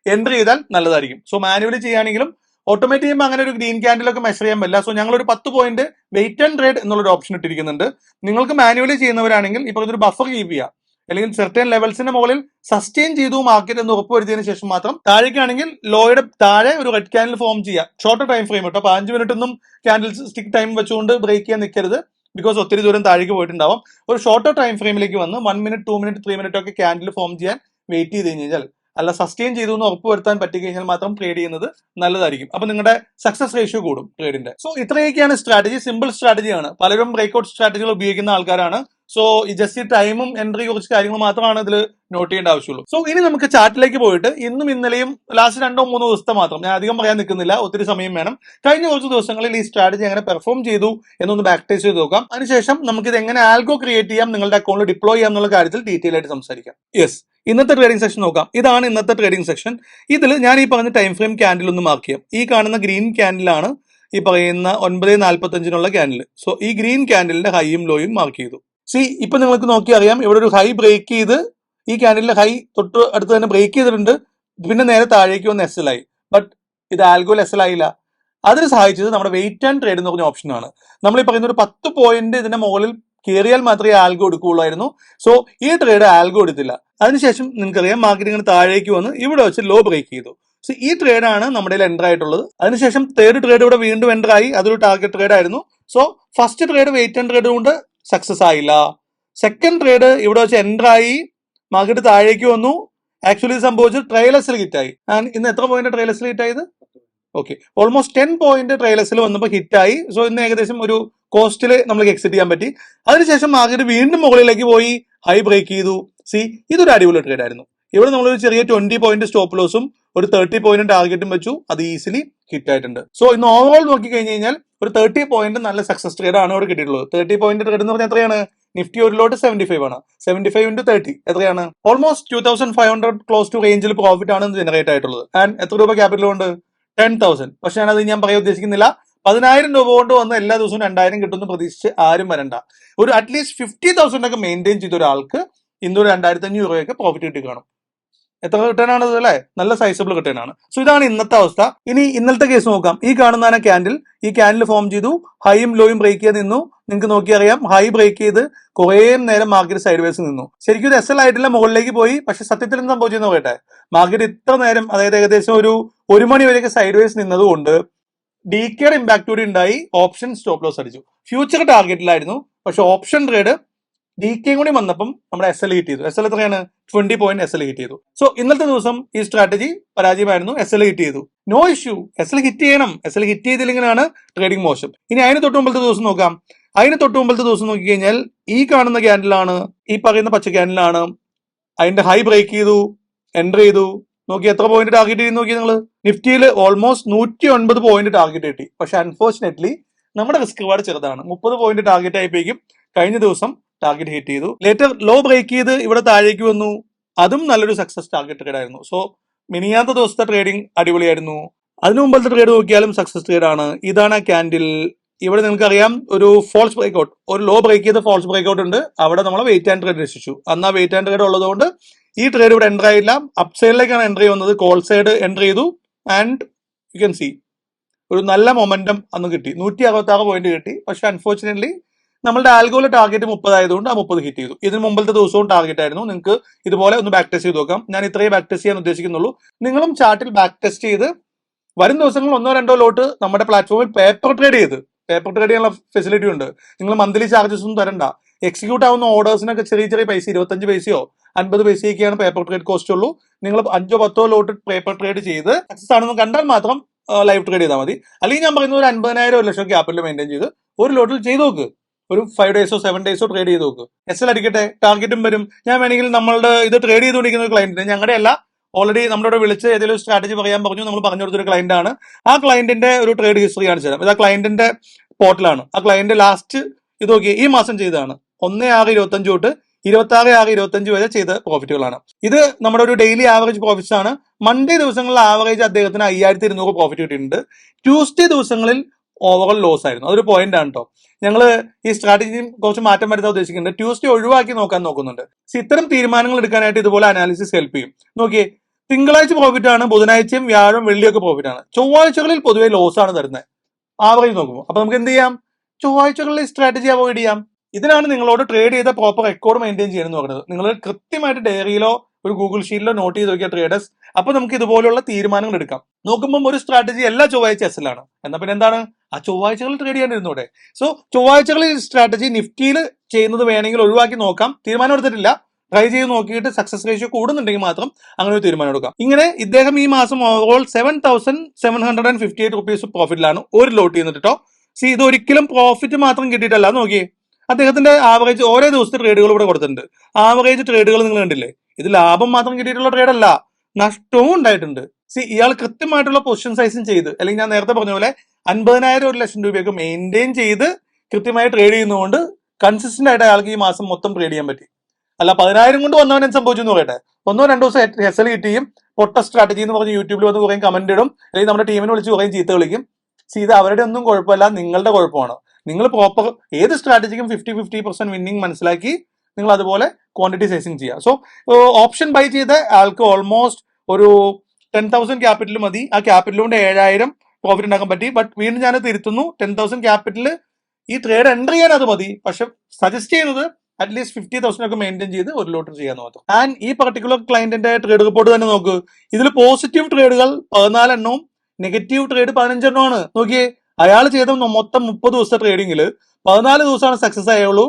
എന്റർ ചെയ്താൽ നല്ലതായിരിക്കും. സോ മാനുവലി ചെയ്യുകയാണെങ്കിലും ഓട്ടോമാറ്റിക് ചെയ്യുമ്പോൾ അങ്ങനെ ഒരു ഗ്രീൻ ക്യാൻഡിലൊക്കെ മെഷർ ചെയ്യാൻ പറ്റില്ല. സോ ഞങ്ങൾ ഒരു പത്ത് പോയിന്റ് വെയിറ്റ് ആൻഡ് ട്രേഡ് എന്നുള്ളൊരു ഓപ്ഷൻ ഇട്ടിരിക്കുന്നുണ്ട്. നിങ്ങൾക്ക് മാനുവലി ചെയ്യുന്നവരാണെങ്കിൽ ഇപ്പോൾ ഒരു ബഫർ കീപ്പ് ചെയ്യുക അല്ലെങ്കിൽ സെർട്ടൻ ലെവൽസിന് മുകളിൽ സസ്റ്റെയിൻ ചെയ്തു മാർക്കറ്റ് എന്ന് ഉറപ്പുവരുത്തിയതിനു ശേഷം മാത്രം താഴേക്കാണെങ്കിൽ ലോയുടെ താഴെ ഒരു റെഡ് ക്യാൻഡിൽ ഫോം ചെയ്യുക ഷോർട്ട് ടൈം ഫ്രെയിം കേട്ടോ അപ്പൊ അഞ്ച് മിനിറ്റ് ഒന്നും ക്യാൻഡിൽ സ്റ്റിക് ടൈം വെച്ചുകൊണ്ട് ബ്രേക്ക് ചെയ്യാൻ നിൽക്കരുത് ബിക്കോസ് ഒത്തിരി ദൂരം താഴേക്ക് പോയിട്ടുണ്ടാവും. ഒരു ഷോർട്ട് ടൈം ഫ്രെയിമിലേക്ക് വന്ന് one minute two minute three minute ഒക്കെ ക്യാൻഡിൽ ഫോം ചെയ്യാൻ വെയിറ്റ് ചെയ്ത് കഴിഞ്ഞാൽ അല്ല സസ്റ്റെയിൻ ചെയ്തു എന്ന് ഉറപ്പുവരുത്താൻ പറ്റി കഴിഞ്ഞാൽ മാത്രം ട്രേഡ് ചെയ്യുന്നത് നല്ലതായിരിക്കും. അപ്പൊ നിങ്ങളുടെ സക്സസ് റേഷ്യോ കൂടും ട്രേഡിന്റെ സോ ഇത്രയൊക്കെയാണ് സ്ട്രാറ്റജി സിമ്പിൾ സ്ട്രാറ്റജിയാണ് പലരും ബ്രേക്ക്ഔട്ട് സ്ട്രാറ്റജികൾ ഉപയോഗിക്കുന്ന ആൾക്കാരാണ്. സോ ജസ്റ്റ് ഈ ടൈമും എൻട്രി കുറച്ച് കാര്യങ്ങൾ മാത്രമാണ് ഇതിൽ നോട്ട് ചെയ്യേണ്ട ആവശ്യമുള്ളൂ. സോ ഇനി നമുക്ക് ചാർട്ടിലേക്ക് പോയിട്ട് ഇന്നും ഇന്നലെയും ലാസ്റ്റ് രണ്ടോ മൂന്നോ ദിവസത്തെ മാത്രം ഞാൻ അധികം പറയാൻ നിൽക്കുന്നില്ല ഒത്തിരി സമയം വേണം. കഴിഞ്ഞ കുറച്ച് ദിവസങ്ങളിൽ ഈ സ്ട്രാറ്റജി എങ്ങനെ പെർഫോം ചെയ്തു എന്നൊന്ന് ബാക്ക് ടേസ്റ്റ് ചെയ്ത് നോക്കാം. അതിനുശേഷം നമുക്ക് ഇത് എങ്ങനെ ആൽഗോ ക്രിയേറ്റ് ചെയ്യാം നിങ്ങളുടെ അക്കൗണ്ടിൽ ഡിപ്ലോയ് ചെയ്യാം എന്നുള്ള കാര്യത്തിൽ ഡീറ്റെയിൽ ആയിട്ട് സംസാരിക്കാം. യെസ് ഇന്നത്തെ ട്രേഡിംഗ് സെക്ഷൻ നോക്കാം. ഇതാണ് ഇന്നത്തെ ട്രേഡിംഗ് സെക്ഷൻ ഇതിൽ ഞാൻ ഈ പറഞ്ഞ ടൈം ഫ്രെയിം ക്യാൻഡിൽ ഒന്ന് മാർക്ക് ചെയ്യാം. ഈ കാണുന്ന ഗ്രീൻ ക്യാൻഡിലാണ് ഈ പറയുന്ന ഒൻപത് നാൽപ്പത്തഞ്ചിനുള്ള ക്യാൻഡിൽ സോ ഈ ഗ്രീൻ ക്യാൻഡിലിന്റെ ഹൈയും ലോയും മാർക്ക് ചെയ്തു. സി ഇപ്പൊ നിങ്ങൾക്ക് നോക്കി അറിയാം ഇവിടെ ഒരു ഹൈ ബ്രേക്ക് ചെയ്ത് ഈ ക്യാൻഡിലിന്റെ ഹൈ തൊട്ട് അടുത്ത് തന്നെ ബ്രേക്ക് ചെയ്തിട്ടുണ്ട് പിന്നെ നേരെ താഴേക്ക് വന്ന് എസ് എൽ ആയി. ബട്ട് ഇത് ആൽഗോൽ എസ് എൽ ആയില്ല. അതിന് സഹായിച്ചത് നമ്മുടെ വെയിറ്റ് ആൻഡ് ട്രേഡ് എന്ന് പറഞ്ഞ ഓപ്ഷനാണ് നമ്മൾ ഈ പറയുന്ന ഒരു പത്ത് പോയിന്റ് ഇതിന്റെ മുകളിൽ കയറിയാൽ മാത്രമേ ആൽഗോ എടുക്കുകയുള്ളായിരുന്നു. സോ ഈ ട്രേഡ് ആൽഗോ എടുത്തില്ല. അതിനുശേഷം നിങ്ങൾക്കറിയാം മാർക്കറ്റിംഗ് താഴേക്ക് വന്ന് ഇവിടെ വെച്ച് ലോ ബ്രേക്ക് ചെയ്തു. സോ ഈ ട്രേഡാണ് നമ്മുടെ എന്റർ ആയിട്ടുള്ളത്. അതിനുശേഷം തേർഡ് ട്രേഡ് ഇവിടെ വീണ്ടും എന്റർ ആയി. അതൊരു ടാർഗറ്റ് ട്രേഡ് ആയിരുന്നു. So first trade wait and trade കൊണ്ട് സക്സസ് ആയില്ല. സെക്കൻഡ് ട്രേഡ് ഇവിടെ വെച്ച് എന്റർ ആയി. മാർക്കറ്റ് താഴേക്ക് വന്നു. ആക്ച്വലി സംഭവിച്ചത് ട്രയലസിൽ ഹിറ്റായി ഇന്ന് എത്ര പോയിന്റ് ട്രയലസിൽ ഹിറ്റായത് ഓക്കെ ഓൾമോസ്റ്റ് ടെൻ പോയിന്റ് ട്രയലസിൽ വന്നപ്പോൾ ഹിറ്റായി സോ ഇന്ന് ഏകദേശം ഒരു കോസ്റ്റിൽ നമുക്ക് എക്സിറ്റ് ചെയ്യാൻ പറ്റി. അതിനുശേഷം മാർക്കറ്റ് വീണ്ടും മുകളിലേക്ക് പോയി. ഹൈ ബ്രേക്ക് ചെയ്തു. സി ഇതൊരു അടിപൊളി ട്രേഡ് ആയിരുന്നു. ഇവിടെ നമ്മളൊരു ചെറിയ ട്വന്റി പോയിന്റ് സ്റ്റോപ്പ് ലോസും ഒരു തേർട്ടി പോയിന്റ് ടാർഗറ്റും വെച്ചു. അത് ഈസിലി ഹിറ്റ് ആയിട്ടുണ്ട്. സോ ഇന്ന് ഓവറോൾ നോക്കി കഴിഞ്ഞ് കഴിഞ്ഞാൽ ഒരു തേർട്ടി പോയിന്റ് നല്ല സക്സസ് ട്രേഡ് ആണ് അവിടെ കിട്ടിയിട്ടുള്ളത്. തേർട്ടി പോയിന്റ് ട്രേഡ് എന്ന് പറഞ്ഞാൽ എത്രയാണ്? നിഫ്റ്റി ഒരു ലോട്ട് സെവന്റി ഫൈവ് ആണ്. സെവന്റി ഫൈവ് ഇന്റു തേർട്ടി എത്രയാണ് almost two thousand five hundred close to റേഞ്ചിൽ പ്രോഫിറ്റ് ആണ് ജനറേറ്റ് ആയിട്ടുള്ളത്. ആൻഡ് എത്ര രൂപ ക്യാപിറ്റൽ ഉണ്ട്? ടെൻ തൗസൻഡ് പക്ഷെ ഞാനത് ഞാൻ പറയാൻ ഉദ്ദേശിക്കുന്നില്ല. പതിനായിരം രൂപ കൊണ്ട് വന്ന് എല്ലാ ദിവസവും രണ്ടായിരം കിട്ടുമെന്ന് പ്രതീക്ഷിച്ച് ആരും വരണ്ട. ഒരു അറ്റ്ലീസ്റ്റ് ഫിഫ്റ്റി തൗസൻഡ് ഒക്കെ മെയിന്റെയിൻ ചെയ്ത ഒരാൾക്ക് ഇന്നൊരു രണ്ടായിരത്തി അഞ്ഞൂറ് രൂപയൊക്കെ പ്രോഫിറ്റ് കിട്ടി കാണും. എത്ര കിട്ടാനാണ് ഇത് അല്ലേ? നല്ല സൈസബിൾ കിട്ടാനാണ് സോ ഇതാണ് ഇന്നത്തെ അവസ്ഥ. ഇനി ഇന്നലത്തെ കേസ് നോക്കാം. ഈ കാണുന്നതാണ് ക്യാൻഡിൽ ഈ ക്യാൻഡിൽ ഫോം ചെയ്തു. ഹൈയും ലോയും ബ്രേക്ക് ചെയ്ത് നിന്നു. നിങ്ങൾക്ക് നോക്കി അറിയാം. ഹൈ ബ്രേക്ക് ചെയ്ത് കുറേ നേരം മാർക്കറ്റ് സൈഡ് വേസ് നിന്നു. ശരിക്കും ഇത് എസ് എൽ ആയിട്ടില്ല മുകളിലേക്ക് പോയി. പക്ഷെ സത്യത്തിൽ എന്ത് സംഭവിച്ചെന്ന് പറയട്ടെ? മാർക്കറ്റ് ഇത്ര നേരം അതായത് ഏകദേശം ഒരു ഒരു മണി വരെയൊക്കെ സൈഡ് വേസ് നിന്നതുകൊണ്ട് ഡി കെയുടെ ഇമ്പാക്ട് കൂടി ഉണ്ടായി. ഓപ്ഷൻ സ്റ്റോപ്പ് ലോസ് അടിച്ചു. ഫ്യൂച്ചർ ടാർഗറ്റിലായിരുന്നു പക്ഷെ ഓപ്ഷൻ ട്രേഡ് ഡി കെയും കൂടി വന്നപ്പം നമ്മുടെ എസ് എൽ ഹിറ്റ് ചെയ്തു എസ് എൽ എത്രയാണ്? Twenty point S L hit ചെയ്തു സോ ഇന്നത്തെ ദിവസം ഈ സ്ട്രാറ്റജി പരാജയമായിരുന്നു. എസ് എൽ ഹിറ്റ് ചെയ്തു. No issue S L hit ചെയ്യണം. എസ് എൽ ഹിറ്റ് ചെയ്തില്ലെങ്കിലാണ് ട്രേഡിംഗ് മോശം. ഇനി അതിന് തൊട്ട് മുമ്പത്തെ ദിവസം നോക്കാം. അതിന് തൊട്ട് മുമ്പത്തെ ദിവസം നോക്കിക്കഴിഞ്ഞാൽ ഈ കാണുന്ന ക്യാൻഡിലാണ് ഈ പറയുന്ന പച്ച ക്യാൻഡിലാണ് അതിന്റെ ഹൈ ബ്രേക്ക് ചെയ്തു എന്റർ ചെയ്തു. നോക്കി എത്ര പോയിന്റ് ടാർഗറ്റ് ചെയ്ത് നോക്കി നിങ്ങൾ നിഫ്റ്റിയിൽ ഓൾമോസ്റ്റ് നൂറ്റി ഒൻപത് പോയിന്റ് ടാർഗറ്റ് കിട്ടി. പക്ഷെ അൺഫോർച്ചുനേറ്റ്ലി നമ്മുടെ റിസ്ക് വാർഡ് ചെറുതാണ്. മുപ്പത് പോയിന്റ് ടാർഗറ്റ് ആയപ്പോഴേക്കും കഴിഞ്ഞ ദിവസം ടാർഗറ്റ് ഹിറ്റ് ചെയ്തു. ലേറ്റർ ലോ ബ്രേക്ക് ചെയ്ത് ഇവിടെ താഴേക്ക് വന്നു. അതും നല്ലൊരു സക്സസ് ടാർഗറ്റ് ട്രേഡ് ആയിരുന്നു. സോ മിനിയാത്ത ദിവസത്തെ ട്രേഡിംഗ് അടിപൊളിയായിരുന്നു. അതിനു മുമ്പത്തെ ട്രേഡ് നോക്കിയാലും സക്സസ് ട്രേഡ് ആണ്. ഇതാണ് ആ ക്യാൻഡിൽ ഇവിടെ നിങ്ങൾക്ക് അറിയാം ഒരു ഫോൾസ് ബ്രേക്ക്ഔട്ട് ഒരു ലോ ബ്രേക്ക് ചെയ്ത ഫോൾസ് ബ്രേക്ക്ഔട്ട് ഉണ്ട്. അവിടെ നമ്മൾ വെയിറ്റ് ആൻഡ് ട്രേഡ് രക്ഷിച്ചു. അന്ന് ആ വെയിറ്റ് ആൻഡ് ട്രേഡ് ഉള്ളതുകൊണ്ട് ഈ ട്രേഡ് ഇവിടെ എന്റർ ആയില്ല. അപ് സൈഡിലേക്കാണ് എൻട്രി വന്നത് കോൾ സൈഡ് എന്റർ ചെയ്തു. ആൻഡ് യു ക്യാൻ സി ഒരു നല്ല മൊമെന്റം അന്ന് കിട്ടി. നൂറ്റി അറുപത്തി ആറ് പോയിന്റ് കിട്ടി. പക്ഷെ അൺഫോർച്ചുനേറ്റ്ലി നമ്മളുടെ ആൽഗോലെ ടാർഗറ്റ് മുപ്പത് ആയതുകൊണ്ട് ആ മുപ്പത് ഹിറ്റ് ചെയ്തു. ഇതിന് മുമ്പത്തെ ദിവസവും ടാർഗറ്റ് ആയിരുന്നു. നിങ്ങൾക്ക് ഇതുപോലെ ഒന്ന് ബാക്ക് ടെസ്റ്റ് ചെയ്ത് നോക്കാം. ഞാൻ ഇത്രയും ബാക്ക് ടെസ്റ്റ് ചെയ്യാൻ ഉദ്ദേശിക്കുന്നുള്ളൂ. നിങ്ങളും ചാർട്ടിൽ ബാക്ക് ടെസ്റ്റ് ചെയ്ത് വരും ദിവസങ്ങളിൽ ഒന്നോ രണ്ടോ ലോട്ട് നമ്മുടെ പ്ലാറ്റ്ഫോമിൽ പേപ്പർ ട്രേഡ് ചെയ്ത്. പേപ്പർ ട്രേഡ് ചെയ്യാനുള്ള ഫെസിലിറ്റി ഉണ്ട്. നിങ്ങൾ മന്ത്ലി ചാർജസ് ഒന്നും തരണ്ട. എക്സിക്യൂട്ട് ആവുന്ന ഓർഡേഴ്സിനൊക്കെ ചെറിയ ചെറിയ പൈസ ഇരുപത്തഞ്ച് പൈസയോ അൻപത് പൈസയൊക്കെയാണ് പേപ്പർ ട്രേഡ് കോസ്റ്റ് ഉള്ളൂ. നിങ്ങൾ അഞ്ചോ പത്തോ ലോട്ട് പേപ്പർ ട്രേഡ് ചെയ്ത് സക്സസ് ആണെന്ന് കണ്ടാൽ മാത്രം ലൈവ് ട്രേഡ് ചെയ്താൽ മതി. അല്ലെങ്കിൽ ഞാൻ പറയുന്നത് ഒരു അൻപതിനായിരം ഒരു ലക്ഷം ക്യാപിറ്റൽ മെയിന്റെയിൻ ചെയ്ത് ഒരു ലോട്ടിൽ ചെയ്ത് നോക്ക്. ഒരു ഫൈവ് ഡേയ്സോ സെവൻ ഡേയ്സോ ട്രേഡ് ചെയ്ത് നോക്ക്. എസ് എൽ അടിക്കട്ടെ ടാർഗറ്റും വരും. ഞാൻ വേണമെങ്കിൽ നമ്മളുടെ ഇത് ട്രേഡ് ചെയ്തുകൊണ്ടിരിക്കുന്ന ഒരു ക്ലയന്റിന് ഞങ്ങളുടെ അല്ല ഓൾറെഡി നമ്മളോട് വിളിച്ച് ഏതെങ്കിലും സ്ട്രാറ്റജി പറയാൻ പറഞ്ഞു നമ്മൾ പറഞ്ഞു കൊടുത്തൊരു ക്ലയന്റ് ആണ്. ആ ക്ലയന്റിന്റെ ഒരു ട്രേഡ് ഹിസ്റ്ററി കാണിച്ചു തരാം. ഇത് ആ ക്ലയന്റിന്റെ പോർട്ടലാണ് ആ ക്ലയന്റ് ലാസ്റ്റ് ഇത് നോക്കി ഈ മാസം ചെയ്തതാണ്. ഒന്ന് ആറ് ഇരുപത്തഞ്ച് തൊട്ട് ഇരുപത്തി ആറ് ആറ് ഇരുപത്തഞ്ച് വരെ ചെയ്ത പ്രോഫിറ്റുകളാണ് ഇത് നമ്മുടെ ഒരു ഡെയിലി ആവറേജ് പ്രോഫിറ്റ്സ് ആണ്. മൺഡേ ദിവസങ്ങളിൽ ആവറേജ് അദ്ദേഹത്തിന് അയ്യായിരത്തി ഇരുന്നൂറ് പ്രോഫിറ്റ് കിട്ടിയിട്ടുണ്ട്. ട്യൂസ്ഡേ ദിവസങ്ങളിൽ ഓവറോൾ ലോസ് ആയിരുന്നു. അതൊരു പോയിന്റ് ആണ് കേട്ടോ ഞങ്ങൾ ഈ സ്ട്രാറ്റജിയും കുറച്ച് മാറ്റം വരുത്താൻ ഉദ്ദേശിക്കുന്നുണ്ട്. ട്യൂസ്ഡേ ഒഴിവാക്കി നോക്കാൻ നോക്കുന്നുണ്ട്. ഇത്തരം തീരുമാനങ്ങൾ എടുക്കാനായിട്ട് ഇതുപോലെ അനാലിസിസ് ഹെൽപ്പ് ചെയ്യും. നോക്കിയേ തിങ്കളാഴ്ച പ്രോഫിറ്റ് ആണ് ബുധനാഴ്ചയും വ്യാഴം വെള്ളിയൊക്കെ പ്രോഫിറ്റ് ആണ്. ചൊവ്വാഴ്ചകളിൽ പൊതുവെ ലോസ് ആണ് തരുന്നത് ആവറേജ് നോക്കുമ്പോൾ അപ്പൊ നമുക്ക് എന്ത് ചെയ്യാം? ചൊവ്വാഴ്ചകളിൽ സ്ട്രാറ്റജി അവോയ്ഡ് ചെയ്യാം. ഇതിനാണ് നിങ്ങളോട് ട്രേഡ് ചെയ്ത പ്രോപ്പർ റെക്കോർഡ് മെയിന്റെയിൻ ചെയ്യണമെന്ന് പറയുന്നത് നിങ്ങൾ കൃത്യമായിട്ട് ഡയറിയിലോ ഒരു ഗൂഗിൾ ഷീറ്റിലോ നോട്ട് ചെയ്ത് നോക്കിയ ട്രേഡേഴ്സ് അപ്പൊ നമുക്ക് ഇതുപോലുള്ള തീരുമാനങ്ങൾ എടുക്കാം. നോക്കുമ്പോൾ ഒരു സ്ട്രാറ്റജി എല്ലാ ചൊവ്വാഴ്ച എസ് ആണ്. എന്നാ പിന്നെ എന്താണ്? ആ ചൊവ്വാഴ്ചകളിൽ ട്രേഡ് ചെയ്യാനിരുന്നൂടെ സോ ചൊവ്വാഴ്ചകളിൽ സ്ട്രാറ്റജി നിഫ്റ്റിയിൽ ചെയ്യുന്നത് വേണമെങ്കിൽ ഒഴിവാക്കി നോക്കാം. തീരുമാനം എടുത്തിട്ടില്ല. ട്രൈ ചെയ്ത് നോക്കിയിട്ട് സക്സസ് റേഷ്യോ കൂടുന്നുണ്ടെങ്കിൽ മാത്രം അങ്ങനെ ഒരു തീരുമാനം എടുക്കാം. ഇങ്ങനെ ഇദ്ദേഹം ഈ മാസം overall seven thousand seven hundred and fifty eight rupees പ്രോഫിറ്റിലാണ് ഒരു ലോട്ട് ചെയ്യുന്നത് കേട്ടോ സി ഇത് ഒരിക്കലും പ്രോഫിറ്റ് മാത്രം കിട്ടിയിട്ടല്ല. നോക്കി അദ്ദേഹത്തിന്റെ ആവറേജ് ഓരോ ദിവസത്തെ ട്രേഡുകൾ ഇവിടെ കൊടുത്തിട്ടുണ്ട്. ആവറേജ് ട്രേഡുകൾ നിങ്ങൾ കണ്ടില്ലേ? ഇത് ലാഭം മാത്രം കിട്ടിയിട്ടുള്ള ട്രേഡ് അല്ല. നഷ്ടവും ഉണ്ടായിട്ടുണ്ട്. സി ഇയാൾ കൃത്യമായിട്ടുള്ള പൊസിഷൻ സൈസും ചെയ്ത് അല്ലെങ്കിൽ ഞാൻ നേരത്തെ പറഞ്ഞ പോലെ അൻപതിനായിരം ഒരു ലക്ഷം രൂപയൊക്കെ മെയിന്റെയിൻ ചെയ്ത് കൃത്യമായി ട്രേഡ് ചെയ്യുന്നതുകൊണ്ട് കൺസിസ്റ്റന്റ് ആയിട്ട് അയാൾക്ക് ഈ മാസം മൊത്തം ട്രേഡ് ചെയ്യാൻ പറ്റി. അല്ല പതിനായിരം കൊണ്ട് വന്നവൻ എന്ത് സംഭവിച്ചു എന്ന് പറയട്ടെ? ഒന്നോ രണ്ടോ ദിവസം എസ് എൽ കിട്ടിയും പൊട്ട സ്ട്രാറ്റജി എന്ന് പറഞ്ഞ് യൂട്യൂബിൽ വന്ന് കുറേ കമന്റ് ഇടും അല്ലെങ്കിൽ നമ്മുടെ ടീമിനെ വിളിച്ച് കുറേ ചീത്ത വിളിക്കും. സി ഇത് അവരുടെ ഒന്നും കുഴപ്പമില്ല നിങ്ങളുടെ കുഴപ്പമാണ്. നിങ്ങൾ പ്രോപ്പർ ഏത് സ്ട്രാറ്റജിക്കും ഫിഫ്റ്റി ഫിഫ്റ്റി പെർസെന്റ് വിന്നിങ് മനസ്സിലാക്കി നിങ്ങൾ അതുപോലെ ക്വാണ്ടിറ്റി സൈസിങ് ചെയ്യുക. സോ ഓപ്ഷൻ ബൈ ചെയ്ത ആൾക്ക് ഓൾമോസ്റ്റ് ഒരു ടെൻ തൗസൻഡ് ക്യാപിറ്റൽ മതി. ആ ക്യാപിറ്റൽ കൊണ്ട് ഏഴായിരം പ്രോഫിറ്റ് ഉണ്ടാക്കാൻ പറ്റി. ബട്ട് വീണ്ടും ഞാൻ തിരുത്തുന്നു. ടെൻ തൗസൻഡ് ക്യാപിറ്റൽ ഈ ട്രേഡ് എന്റർ ചെയ്യാൻ അത് മതി. പക്ഷെ സജസ്റ്റ് ചെയ്യുന്നത് അറ്റ്ലീസ്റ്റ് ഫിഫ്റ്റി തൗസൻഡ് ഒക്കെ മെയിന്റെയിൻ ചെയ്ത് ഒരു ലോട്ടർ ചെയ്യാൻ നോക്കാം ആൻഡ് ഈ പർട്ടിക്കുലർ ക്ലയന്റിന്റെ ട്രേഡ് റിപ്പോർട്ട് തന്നെ നോക്ക്. ഇതിൽ പോസിറ്റീവ് ട്രേഡുകൾ പതിനാലെണ്ണവും നെഗറ്റീവ് ട്രേഡ് പതിനഞ്ചെണ്ണമാണ് നോക്കിയേ അയാൾ ചെയ്ത മൊത്തം മുപ്പത് ദിവസത്തെ ട്രേഡിംഗിൽ പതിനാല് ദിവസമാണ് സക്സസ് ആയുള്ളൂ.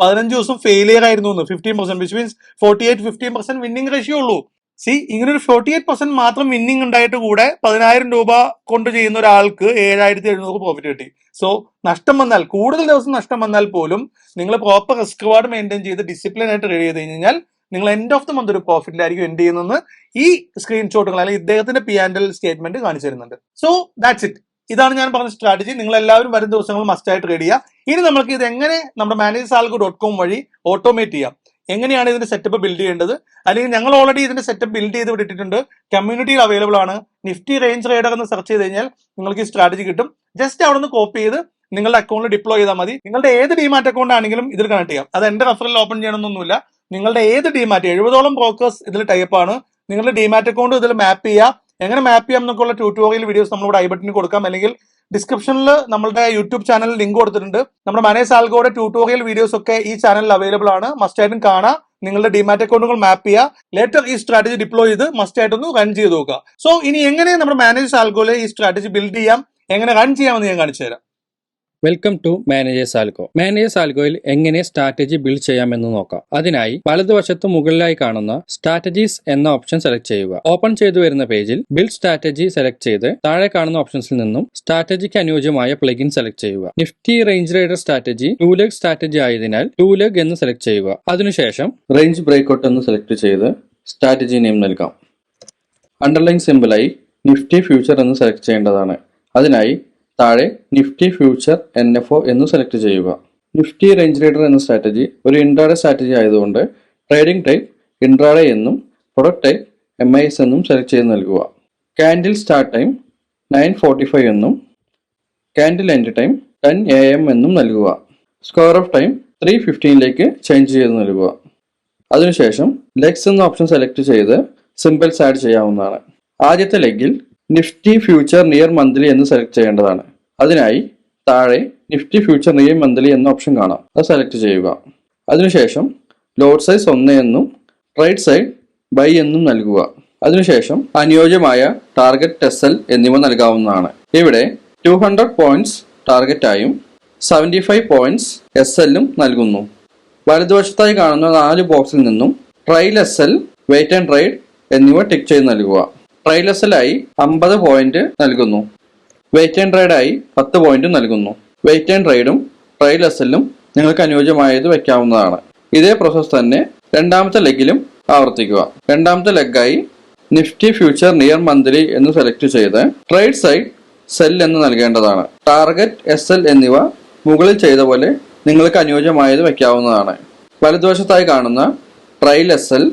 പതിനഞ്ച് ദിവസം ഫെയിലിയർ ആയിരുന്നു fifteen percent which means forty eight fifteen percent winning ratio ഉള്ളൂ. സി ഇങ്ങനെ ഒരു ഫോർട്ടി എയ്റ്റ് പെർസെന്റ് മാത്രം വിന്നിങ് ഉണ്ടായിട്ട് കൂടെ പതിനായിരം രൂപ കൊണ്ട് ചെയ്യുന്ന ഒരാൾക്ക് ഏഴായിരത്തി എഴുന്നൂറ് പ്രോഫിറ്റ് കിട്ടി. സോ നഷ്ടം വന്നാൽ കൂടുതൽ ദിവസം നഷ്ടം വന്നാൽ പോലും നിങ്ങൾ പ്രോപ്പർ റിസ്ക് വാർഡ് മെയിന്റെയിൻ ചെയ്ത് ഡിസിപ്ലിൻ ആയിട്ട് റെഡി ചെയ്ത് കഴിഞ്ഞാൽ നിങ്ങൾ എൻഡ് ഓഫ് ദ മന്ത് ഒരു പ്രോഫിറ്റിലായിരിക്കും എൻഡ് ചെയ്യുന്നതെന്ന് ഈ സ്ക്രീൻഷോട്ടുകൾ അല്ലെങ്കിൽ ഇദ്ദേഹത്തിന്റെ പി ആൻഡൽ സ്റ്റേറ്റ്മെന്റ് കാണിച്ചു തരുന്നുണ്ട്. സോ ദാറ്റ്സ് ഇറ്റ് ഇതാണ് ഞാൻ പറഞ്ഞ സ്ട്രാറ്റജി നിങ്ങൾ എല്ലാവരും വരും ദിവസങ്ങൾ മസ്റ്റായിട്ട് റെഡി ചെയ്യുക. ഇനി നമുക്ക് ഇത് എങ്ങനെ നമ്മുടെ മാനേജ് സാൽഗോ ഡോട്ട് കോം വഴി ഓട്ടോമേറ്റ് ചെയ്യാം? എങ്ങനെയാണ് ഇതിന്റെ സെറ്റപ്പ് ബിൽഡ് ചെയ്യേണ്ടത്? അല്ലെങ്കിൽ ഞങ്ങൾ ഓൾറെഡി ഇതിന്റെ സെറ്റപ്പ് ബിൽഡ് ചെയ്ത് വിട്ടിട്ടുണ്ട്. കമ്മ്യൂണിറ്റിയിൽ അവൈലബിൾ ആണ്. നിഫ്റ്റി റേഞ്ച് റൈഡർ എന്ന് സെർച്ച് ചെയ്ത് കഴിഞ്ഞാൽ നിങ്ങൾക്ക് ഈ സ്ട്രാറ്റജി കിട്ടും. ജസ്റ്റ് അവിടെ നിന്ന് കോപ്പി ചെയ്ത് നിങ്ങളുടെ അക്കൗണ്ടിൽ ഡിപ്ലോയ് ചെയ്താൽ മതി. നിങ്ങളുടെ ഏത് ഡിമാറ്റ് അക്കൗണ്ട് ആണെങ്കിലും ഇതിൽ കണക്ട് ചെയ്യാം. അത് എന്റെ റഫറിൽ ഓപ്പൺ ചെയ്യണമെന്നൊന്നുമില്ല. നിങ്ങളുടെ ഏത് ഡിമാറ്റ് എഴുപതോളം ബ്രോക്കേഴ്സ് ഇതിൽ ടൈപ്പ് ആണ്. നിങ്ങളുടെ ഡിമാറ്റ് അക്കൗണ്ട് ഇതിൽ മാപ്പ് ചെയ്യുക എങ്ങനെ മാപ്പ് ചെയ്യാം എന്നൊക്കെയുള്ള ട്യൂട്ടോറിയൽ വീഡിയോസ് നമ്മളിവിടെ ഐ ബട്ടണിൽ കൊടുക്കാം. അല്ലെങ്കിൽ ഡിസ്ക്രിപ്ഷനിൽ നമ്മുടെ യൂട്യൂബ് ചാനൽ ലിങ്ക് കൊടുത്തിട്ടുണ്ട്. നമ്മുടെ മനേസ് ആൽഗോയുടെ ട്യൂട്ടോറിയൽ വീഡിയോസ് ഒക്കെ ഈ ചാനലിൽ അവൈലബിൾ ആണ്. മസ്റ്റ് ആയിട്ടും കാണാം. നിങ്ങളുടെ ഡിമാറ്റ് അക്കൗണ്ടുകൾ മാപ്പ് ചെയ്യുക ലേറ്റർ ഈ സ്ട്രാറ്റജി ഡിപ്ലോയ് ചെയ്ത് മസ്റ്റ് ആയിട്ടൊന്ന് റൺ ചെയ്ത് നോക്കുക സോ ഇനി എങ്ങനെ നമ്മുടെ മാനേജ് ആൽഗോയിലെ ഈ സ്ട്രാറ്റജി ബിൽഡ് ചെയ്യാം? എങ്ങനെ റൺ ചെയ്യാമെന്ന് ഞാൻ കാണിച്ചു തരാം. Welcome to managers algo managers ആൽഗോയിൽ എങ്ങനെ സ്ട്രാറ്റജി ബിൽഡ് ചെയ്യാമെന്ന് നോക്കാം. അതിനായി വലതുവശത്ത് മുകളിലായി കാണുന്ന സ്ട്രാറ്റജീസ് എന്ന ഓപ്ഷൻ സെലക്ട് ചെയ്യുക. ഓപ്പൺ ചെയ്തു വരുന്ന പേജിൽ ബിൽഡ് സ്ട്രാറ്റജി സെലക്ട് ചെയ്ത് താഴെ കാണുന്ന ഓപ്ഷൻസിൽ നിന്നും സ്ട്രാറ്റജിക്ക് അനുയോജ്യമായ പ്ലഗിൻ സെലക്ട് ചെയ്യുക. Nifty range rider strategy two leg strategy ആയതിനാൽ ടു ലെഗ് എന്ന് സെലക്ട് ചെയ്യുക. അതിനുശേഷം റേഞ്ച് ബ്രേക്കൗട്ട് എന്ന് സെലക്ട് ചെയ്ത് സ്ട്രാറ്റജി നെയിം നൽകാം. അണ്ടർലൈൻ സിമ്പിളായി നിഫ്റ്റി ഫ്യൂച്ചർ എന്ന് സെലക്ട് ചെയ്യേണ്ടതാണ്. അതിനായി താഴെ Nifty future N F O എന്ന് സെലക്ട് ചെയ്യുക. നിഫ്റ്റി റേഞ്ച് ലീഡർ എന്ന സ്ട്രാറ്റജി ഒരു ഇൻട്രാഡേ സ്ട്രാറ്റജി ആയതുകൊണ്ട് ട്രേഡിംഗ് ടൈപ്പ് ഇൻട്രാഡേ എന്നും product type M I S എന്നും സെലക്ട് ചെയ്ത് നൽകുക. Candle start time nine forty five എന്നും candle end time ten A M എന്നും നൽകുക. സ്ക്വയർ ഓഫ് ടൈം ത്രീ ഫിഫ്റ്റീനിലേക്ക് ചേഞ്ച് ചെയ്ത് നൽകുക. അതിനുശേഷം ലെഗ്സ് എന്ന ഓപ്ഷൻ സെലക്ട് ചെയ്ത് സിമ്പിൾസ് ആഡ് ചെയ്യാവുന്നതാണ്. ആദ്യത്തെ ലെഗിൽ നിഫ്റ്റി ഫ്യൂച്ചർ നിയർ മന്ത്ലി എന്ന് സെലക്ട് ചെയ്യേണ്ടതാണ്. അതിനായി താഴെ നിഫ്റ്റി ഫ്യൂച്ചർ നിയർ മന്ത്ലി എന്ന ഓപ്ഷൻ കാണാം. അത് സെലക്ട് ചെയ്യുക. അതിനുശേഷം ലോഡ് സൈസ് ഒന്ന് എന്നും റൈറ്റ് സൈഡ് ബൈ എന്നും നൽകുക. അതിനുശേഷം അനുയോജ്യമായ ടാർഗറ്റ് ടെസൽ എന്നിവ നൽകാവുന്നതാണ്. ഇവിടെ ടു ഹൺഡ്രഡ് പോയിന്റ്സ് ടാർഗറ്റായും സെവന്റി ഫൈവ് പോയിന്റ്സ് എസ് എല്ലും നൽകുന്നു. വലതുവശത്തായി കാണുന്ന നാല് ബോക്സിൽ നിന്നും trail S L wait and ride എന്നിവ ടിക്ക് ചെയ്ത് നൽകുക. ട്രയൽ അമ്പത് പോയിന്റ് നൽകുന്നു. വെയിറ്റ് ആൻഡ് റൈഡായി പത്ത് പോയിന്റ് നൽകുന്നു. വെയിറ്റ് ആൻഡ് റൈഡും ട്രയൽ നിങ്ങൾക്ക് അനുയോജ്യമായത് വയ്ക്കാവുന്നതാണ് ഇതേ പ്രോസസ് തന്നെ രണ്ടാമത്തെ ലെഗിലും ആവർത്തിക്കുക. രണ്ടാമത്തെ ലെഗായി നിഫ്റ്റി ഫ്യൂച്ചർ നിയർ മന്ത്ലി എന്ന് സെലക്ട് ചെയ്ത് ട്രേഡ് സൈഡ് സെൽ എന്ന് നൽകേണ്ടതാണ്. ടാർഗറ്റ് എസ് എൽ എന്നിവ മുകളിൽ ചെയ്ത പോലെ നിങ്ങൾക്ക് അനുയോജ്യമായത് വയ്ക്കാവുന്നതാണ് വലതുവശത്തായി കാണുന്ന trail S L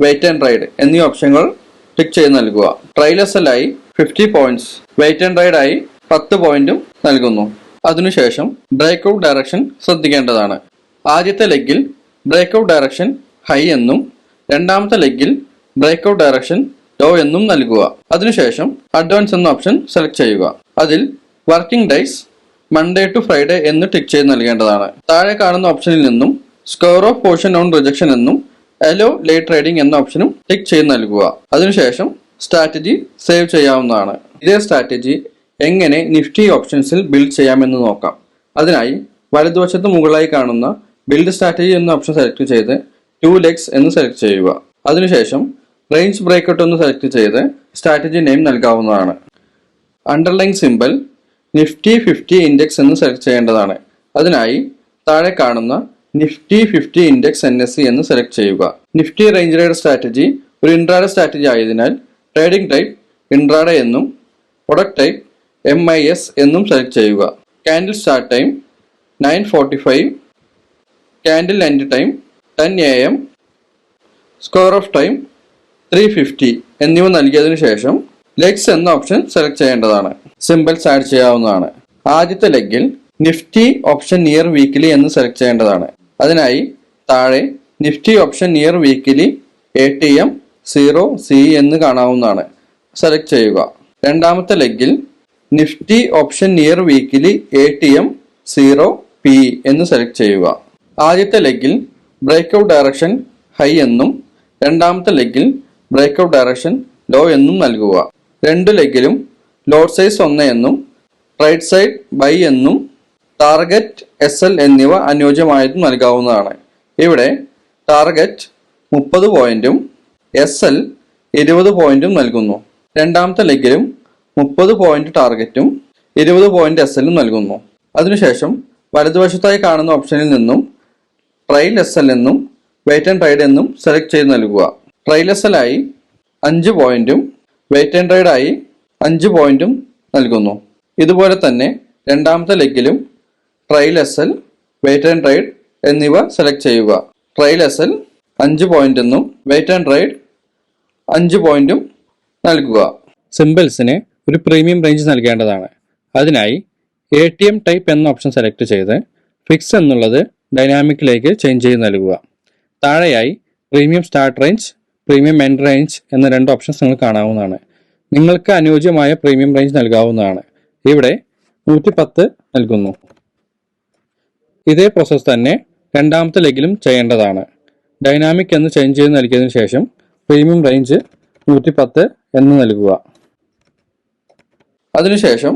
wait and ride എന്നീ ഓപ്ഷനുകൾ ടിക്ക് ചെയ്ത് നൽകുക. ആയി fifty points wait and ride ആയി പത്ത് പോയിന്റും നൽകുന്നു. അതിനുശേഷം ബ്രേക്ക് ഔട്ട് ഡയറക്ഷൻ ശ്രദ്ധിക്കേണ്ടതാണ്. ആദ്യത്തെ ലെഗിൽ ബ്രേക്ക് ഔട്ട് ഡയറക്ഷൻ ഹൈ എന്നും രണ്ടാമത്തെ ലെഗിൽ ബ്രേക്ക് ഔട്ട് ഡയറക്ഷൻ ലോ എന്നും നൽകുക. അതിനുശേഷം അഡ്വാൻസ് എന്ന ഓപ്ഷൻ സെലക്ട് ചെയ്യുക. അതിൽ working days Monday to Friday എന്ന് ടിക്ക് ചെയ്ത് നൽകേണ്ടതാണ്. താഴെ കാണുന്ന ഓപ്ഷനിൽ നിന്നും square off position on rejection എന്നും എലോ ലേ ട്രേഡിംഗ് എന്ന ഓപ്ഷനും ടിക്ക് ചെയ്ത് നൽകുക. അതിനുശേഷം സ്ട്രാറ്റജി സേവ് ചെയ്യാവുന്നതാണ്. ഇതേ സ്ട്രാറ്റജി എങ്ങനെ നിഫ്റ്റി ഓപ്ഷൻസിൽ ബിൽഡ് ചെയ്യാമെന്ന് നോക്കാം. അതിനായി വലതുവശത്ത് മുകളിലായി കാണുന്ന ബിൽഡ് സ്ട്രാറ്റജി എന്ന ഓപ്ഷൻ സെലക്ട് ചെയ്ത് ടു ലെഗ്സ് എന്ന് സെലക്ട് ചെയ്യുക. അതിനുശേഷം റേഞ്ച് ബ്രേക്കൗട്ട് എന്ന് സെലക്ട് ചെയ്ത് സ്ട്രാറ്റജി നെയിം നൽകാവുന്നതാണ്. Underline simple Nifty fifty index എന്ന് സെലക്ട് ചെയ്യേണ്ടതാണ്. അതിനായി താഴെ കാണുന്ന Nifty fifty index N S C എന്ന് സെലക്ട് ചെയ്യുക. നിഫ്റ്റി റേഞ്ച് റൈഡ് സ്ട്രാറ്റജി ഒരു ഇൻട്രാഡ സ്ട്രാറ്റജി ആയതിനാൽ ട്രേഡിംഗ് ടൈപ്പ് ഇൻട്രാഡ എന്നും product type M I S എന്നും സെലക്ട് ചെയ്യുക. Candle start time nine forty five candle end time ten A M square off time three fifty എന്നിവ നൽകിയതിനു ശേഷം legs എന്ന option select ചെയ്യേണ്ടതാണ്. Symbols add ചെയ്യാവുന്നതാണ്. ആദ്യത്തെ ലെഗിൽ നിഫ്റ്റി ഓപ്ഷൻ നിയർ വീക്കിലി എന്ന് സെലക്ട് ചെയ്യേണ്ടതാണ്. അതിനായി താഴെ Nifty option near weekly A T M zero C എന്ന് കാണാവുന്നതാണ്. സെലക്ട് ചെയ്യുക. രണ്ടാമത്തെ ലെഗിൽ Nifty option near weekly A T M zero P എന്ന് സെലക്ട് ചെയ്യുക. ആദ്യത്തെ ലെഗിൽ ബ്രേക്ക്ഔട്ട് ഡയറക്ഷൻ ഹൈ എന്നും രണ്ടാമത്തെ ലെഗിൽ ബ്രേക്ക്ഔട്ട് ഡയറക്ഷൻ ലോ എന്നും നൽകുക. രണ്ട് ലെഗിലും ലോഡ് സൈസ് ഒന്ന് എന്നും റൈറ്റ് സൈഡ് ബൈ എന്നും ടാർഗറ്റ് എസ് എൽ എന്നിവ അനുയോജ്യമായതും നൽകാവുന്നതാണ്. ഇവിടെ ടാർഗറ്റ് മുപ്പത് പോയിന്റും എസ് എൽ ഇരുപത് പോയിന്റും നൽകുന്നു. രണ്ടാമത്തെ ലെഗിലും മുപ്പത് പോയിന്റ് ടാർഗറ്റും ഇരുപത് പോയിന്റ് എസ് എല്ലും നൽകുന്നു. അതിനുശേഷം വലതുവശത്തായി കാണുന്ന ഓപ്ഷനിൽ നിന്നും ട്രയൽ എസ് എൽ എന്നും വെയിറ്റ് ആൻഡ് റൈഡ് എന്നും സെലക്ട് ചെയ്ത് നൽകുക. ട്രയൽ എസ് എൽ ആയി അഞ്ച് പോയിന്റും വെയിറ്റ് ആൻഡ് റൈഡ് ആയി അഞ്ച് പോയിന്റും നൽകുന്നു. ഇതുപോലെ തന്നെ രണ്ടാമത്തെ ലെഗിലും trail S L wait and ride എന്നിവ സെലക്ട് ചെയ്യുക. ട്രയൽ എസ് എൽ അഞ്ച് പോയിന്റ് എന്നും വെയിറ്റ് ആൻഡ് റൈഡ് അഞ്ച് പോയിന്റും നൽകുക. സിമ്പിൾസിന് ഒരു പ്രീമിയം റേഞ്ച് നൽകേണ്ടതാണ്. അതിനായി എ ടി എം ടൈപ്പ് എന്ന ഓപ്ഷൻ സെലക്ട് ചെയ്ത് ഫിക്സ് എന്നുള്ളത് ഡൈനാമിക്കിലേക്ക് ചേഞ്ച് ചെയ്ത് നൽകുക. താഴെയായി premium start range premium end range എന്ന രണ്ട് ഓപ്ഷൻസ് നിങ്ങൾ കാണാവുന്നതാണ്. നിങ്ങൾക്ക് അനുയോജ്യമായ പ്രീമിയം റേഞ്ച് നൽകാവുന്നതാണ്. ഇവിടെ നൂറ്റി പത്ത് നൽകുന്നു. ഇതേ പ്രോസസ്സ് തന്നെ രണ്ടാമത്തെ ലെഗിലും ചെയ്യേണ്ടതാണ്. ഡൈനാമിക് എന്ന് ചേഞ്ച് ചെയ്ത് നൽകിയതിനു ശേഷം പ്രീമിയം റേഞ്ച് നൂറ്റി പത്ത് എന്ന് നൽകുക. അതിനുശേഷം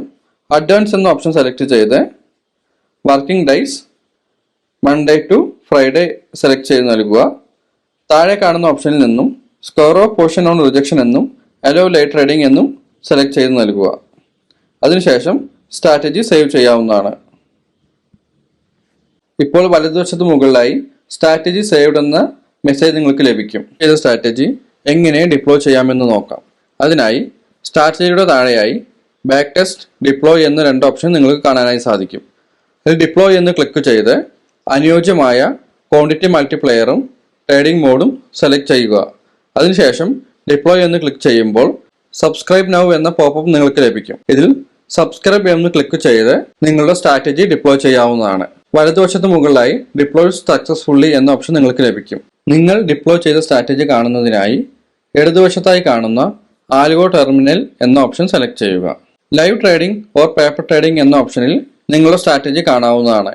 അഡ്വാൻസ് എന്ന ഓപ്ഷൻ സെലക്ട് ചെയ്ത് working days Monday to Friday select ചെയ്ത് നൽകുക. താഴെ കാണുന്ന ഓപ്ഷനിൽ നിന്നും square off position on rejection എന്നും അലോ ലൈറ്റ് റൈഡിംഗ് എന്നും സെലക്ട് ചെയ്ത് നൽകുക. അതിനുശേഷം സ്ട്രാറ്റജി സേവ് ചെയ്യാവുന്നതാണ്. ഇപ്പോൾ വലതുവശത്ത് മുകളിലായി സ്ട്രാറ്റജി സേവ്ഡ് എന്ന മെസ്സേജ് നിങ്ങൾക്ക് ലഭിക്കും. ഏത് സ്ട്രാറ്റജി എങ്ങനെ ഡിപ്ലോയ് ചെയ്യാമെന്ന് നോക്കാം. അതിനായി സ്ട്രാറ്റജിയുടെ താഴെയായി ബാക്ക് ടെസ്റ്റ് ഡിപ്ലോയ് എന്ന രണ്ട് ഓപ്ഷൻ നിങ്ങൾക്ക് കാണാനായി സാധിക്കും. അതിൽ ഡിപ്ലോയ് എന്ന് ക്ലിക്ക് ചെയ്ത് അനുയോജ്യമായ ക്വാണ്ടിറ്റി മൾട്ടിപ്ലെയറും ട്രേഡിംഗ് മോഡും സെലക്ട് ചെയ്യുക. അതിനുശേഷം ഡിപ്ലോയ് എന്ന് ക്ലിക്ക് ചെയ്യുമ്പോൾ സബ്സ്ക്രൈബ് നൗ എന്ന പോപ്പപ്പ് നിങ്ങൾക്ക് ലഭിക്കും. ഇതിൽ സബ്സ്ക്രൈബ് എന്ന് ക്ലിക്ക് ചെയ്ത് നിങ്ങളുടെ സ്ട്രാറ്റജി ഡിപ്ലോയ് ചെയ്യാവുന്നതാണ്. വലതുവശത്ത് മുകളിലായി ഡിപ്ലോയ് സക്സസ്ഫുള്ളി എന്ന ഓപ്ഷൻ നിങ്ങൾക്ക് ലഭിക്കും. നിങ്ങൾ ഡിപ്ലോയ് ചെയ്ത സ്ട്രാറ്റജി കാണുന്നതിനായി ഇടതുവശത്തായി കാണുന്ന ആൽഗോ ടെർമിനൽ എന്ന ഓപ്ഷൻ സെലക്ട് ചെയ്യുക. Live trading or paper trading എന്ന ഓപ്ഷനിൽ നിങ്ങളുടെ സ്ട്രാറ്റജി കാണാവുന്നതാണ്.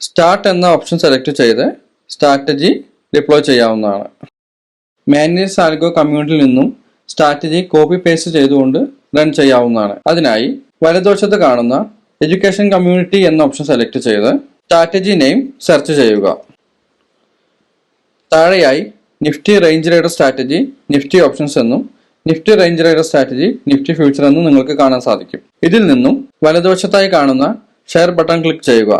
സ്റ്റാർട്ട് എന്ന ഓപ്ഷൻ സെലക്ട് ചെയ്ത് സ്ട്രാറ്റജി ഡിപ്ലോയ് ചെയ്യാവുന്നതാണ്. മാനേജ് ആൽഗോ കമ്മ്യൂണിറ്റിയിൽ നിന്നും സ്ട്രാറ്റജി കോപ്പി പേസ്റ്റ് ചെയ്തുകൊണ്ട് റൺ ചെയ്യാവുന്നതാണ്. അതിനായി വലതുവശത്ത് കാണുന്ന എഡ്യൂക്കേഷൻ കമ്മ്യൂണിറ്റി എന്ന ഓപ്ഷൻ സെലക്ട് ചെയ്ത് സ്ട്രാറ്റജി നെയിം സെർച്ച് ചെയ്യുക. താഴെയായി Nifty range rider strategy Nifty options എന്നും Nifty range rider strategy Nifty future എന്നും നിങ്ങൾക്ക് കാണാൻ സാധിക്കും. ഇതിൽ നിന്നും വലതുവശത്തായി കാണുന്ന ഷെയർ ബട്ടൺ ക്ലിക്ക് ചെയ്യുക.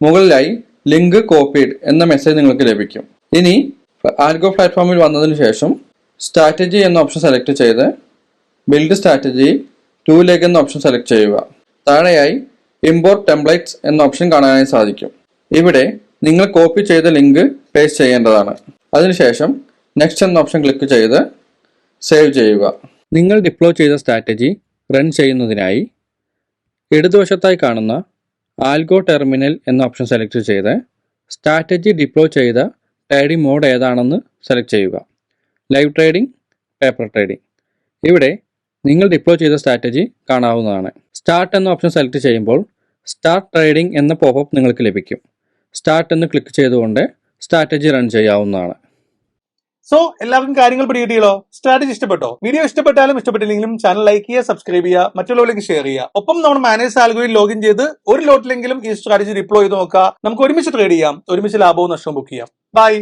മുകളിലായി ലിങ്ക് കോപ്പീഡ് എന്ന മെസ്സേജ് നിങ്ങൾക്ക് ലഭിക്കും. ഇനി ആൽഗോ പ്ലാറ്റ്ഫോമിൽ വന്നതിന് ശേഷം സ്ട്രാറ്റജി എന്ന ഓപ്ഷൻ സെലക്ട് ചെയ്ത് ബിൽഡ് സ്ട്രാറ്റജി ടു ലേക്ക് എന്ന ഓപ്ഷൻ സെലക്ട് ചെയ്യുക. താഴെയായി ഇമ്പോർട്ട് ടെംപ്ലേറ്റ്സ് എന്ന ഓപ്ഷൻ കാണാനായി സാധിക്കും. ഇവിടെ നിങ്ങൾ കോപ്പി ചെയ്ത ലിങ്ക് പേസ്റ്റ് ചെയ്യേണ്ടതാണ്. അതിനുശേഷം നെക്സ്റ്റ് എന്ന ഓപ്ഷൻ ക്ലിക്ക് ചെയ്ത് സേവ് ചെയ്യുക. നിങ്ങൾ ഡിപ്ലോ ചെയ്ത സ്ട്രാറ്റജി റൺ ചെയ്യുന്നതിനായി ഇടതുവശത്തായി കാണുന്ന ആൽഗോ ടെർമിനൽ എന്ന ഓപ്ഷൻ സെലക്ട് ചെയ്ത് സ്ട്രാറ്റജി ഡിപ്ലോ ചെയ്ത ട്രേഡിംഗ് മോഡ് ഏതാണെന്ന് സെലക്ട് ചെയ്യുക. ലൈവ് ട്രേഡിംഗ് പേപ്പർ ട്രേഡിംഗ് ഇവിടെ നിങ്ങൾ ഡിപ്ലോ ചെയ്ത സ്ട്രാറ്റജി കാണാവുന്നതാണ്. സ്റ്റാർട്ട് എന്ന ഓപ്ഷൻ സെലക്ട് ചെയ്യുമ്പോൾ സ്റ്റാർട്ട് ട്രേഡിംഗ് എന്ന പോപ്പപ്പ് നിങ്ങൾക്ക് ലഭിക്കും. സ്റ്റാർട്ട് എന്ന് ക്ലിക്ക് ചെയ്തുകൊണ്ട് സ്ട്രാറ്റജി റൺ ചെയ്യാവുന്നതാണ്. സോ എല്ലാവർക്കും കാര്യങ്ങൾ പിടികിട്ടിയല്ലോ? സ്ട്രാറ്റജി ഇഷ്ടപ്പെട്ടോ? വീഡിയോ ഇഷ്ടപ്പെട്ടാലും ഇഷ്ടപ്പെട്ടില്ലെങ്കിലും ചാനൽ ലൈക്ക് ചെയ്യുക സബ്സ്ക്രൈബ് ചെയ്യുക മറ്റുള്ളവരിലേക്ക് ഷെയർ ചെയ്യുക. ഒപ്പം നമ്മൾ മാനേജ് ആൽഗോയിൽ ലോഗിൻ ചെയ്ത് ഒരു ലോട്ടിലെങ്കിലും ഈ സ്ട്രാറ്റജി ഡിപ്ലോ ചെയ്ത് നോക്കുക. നമുക്ക് ഒരുമിച്ച് ട്രേഡ് ചെയ്യാം. ഒരുമിച്ച് ലാഭവും നഷ്ടവും ബുക്ക് ചെയ്യാം. ബൈ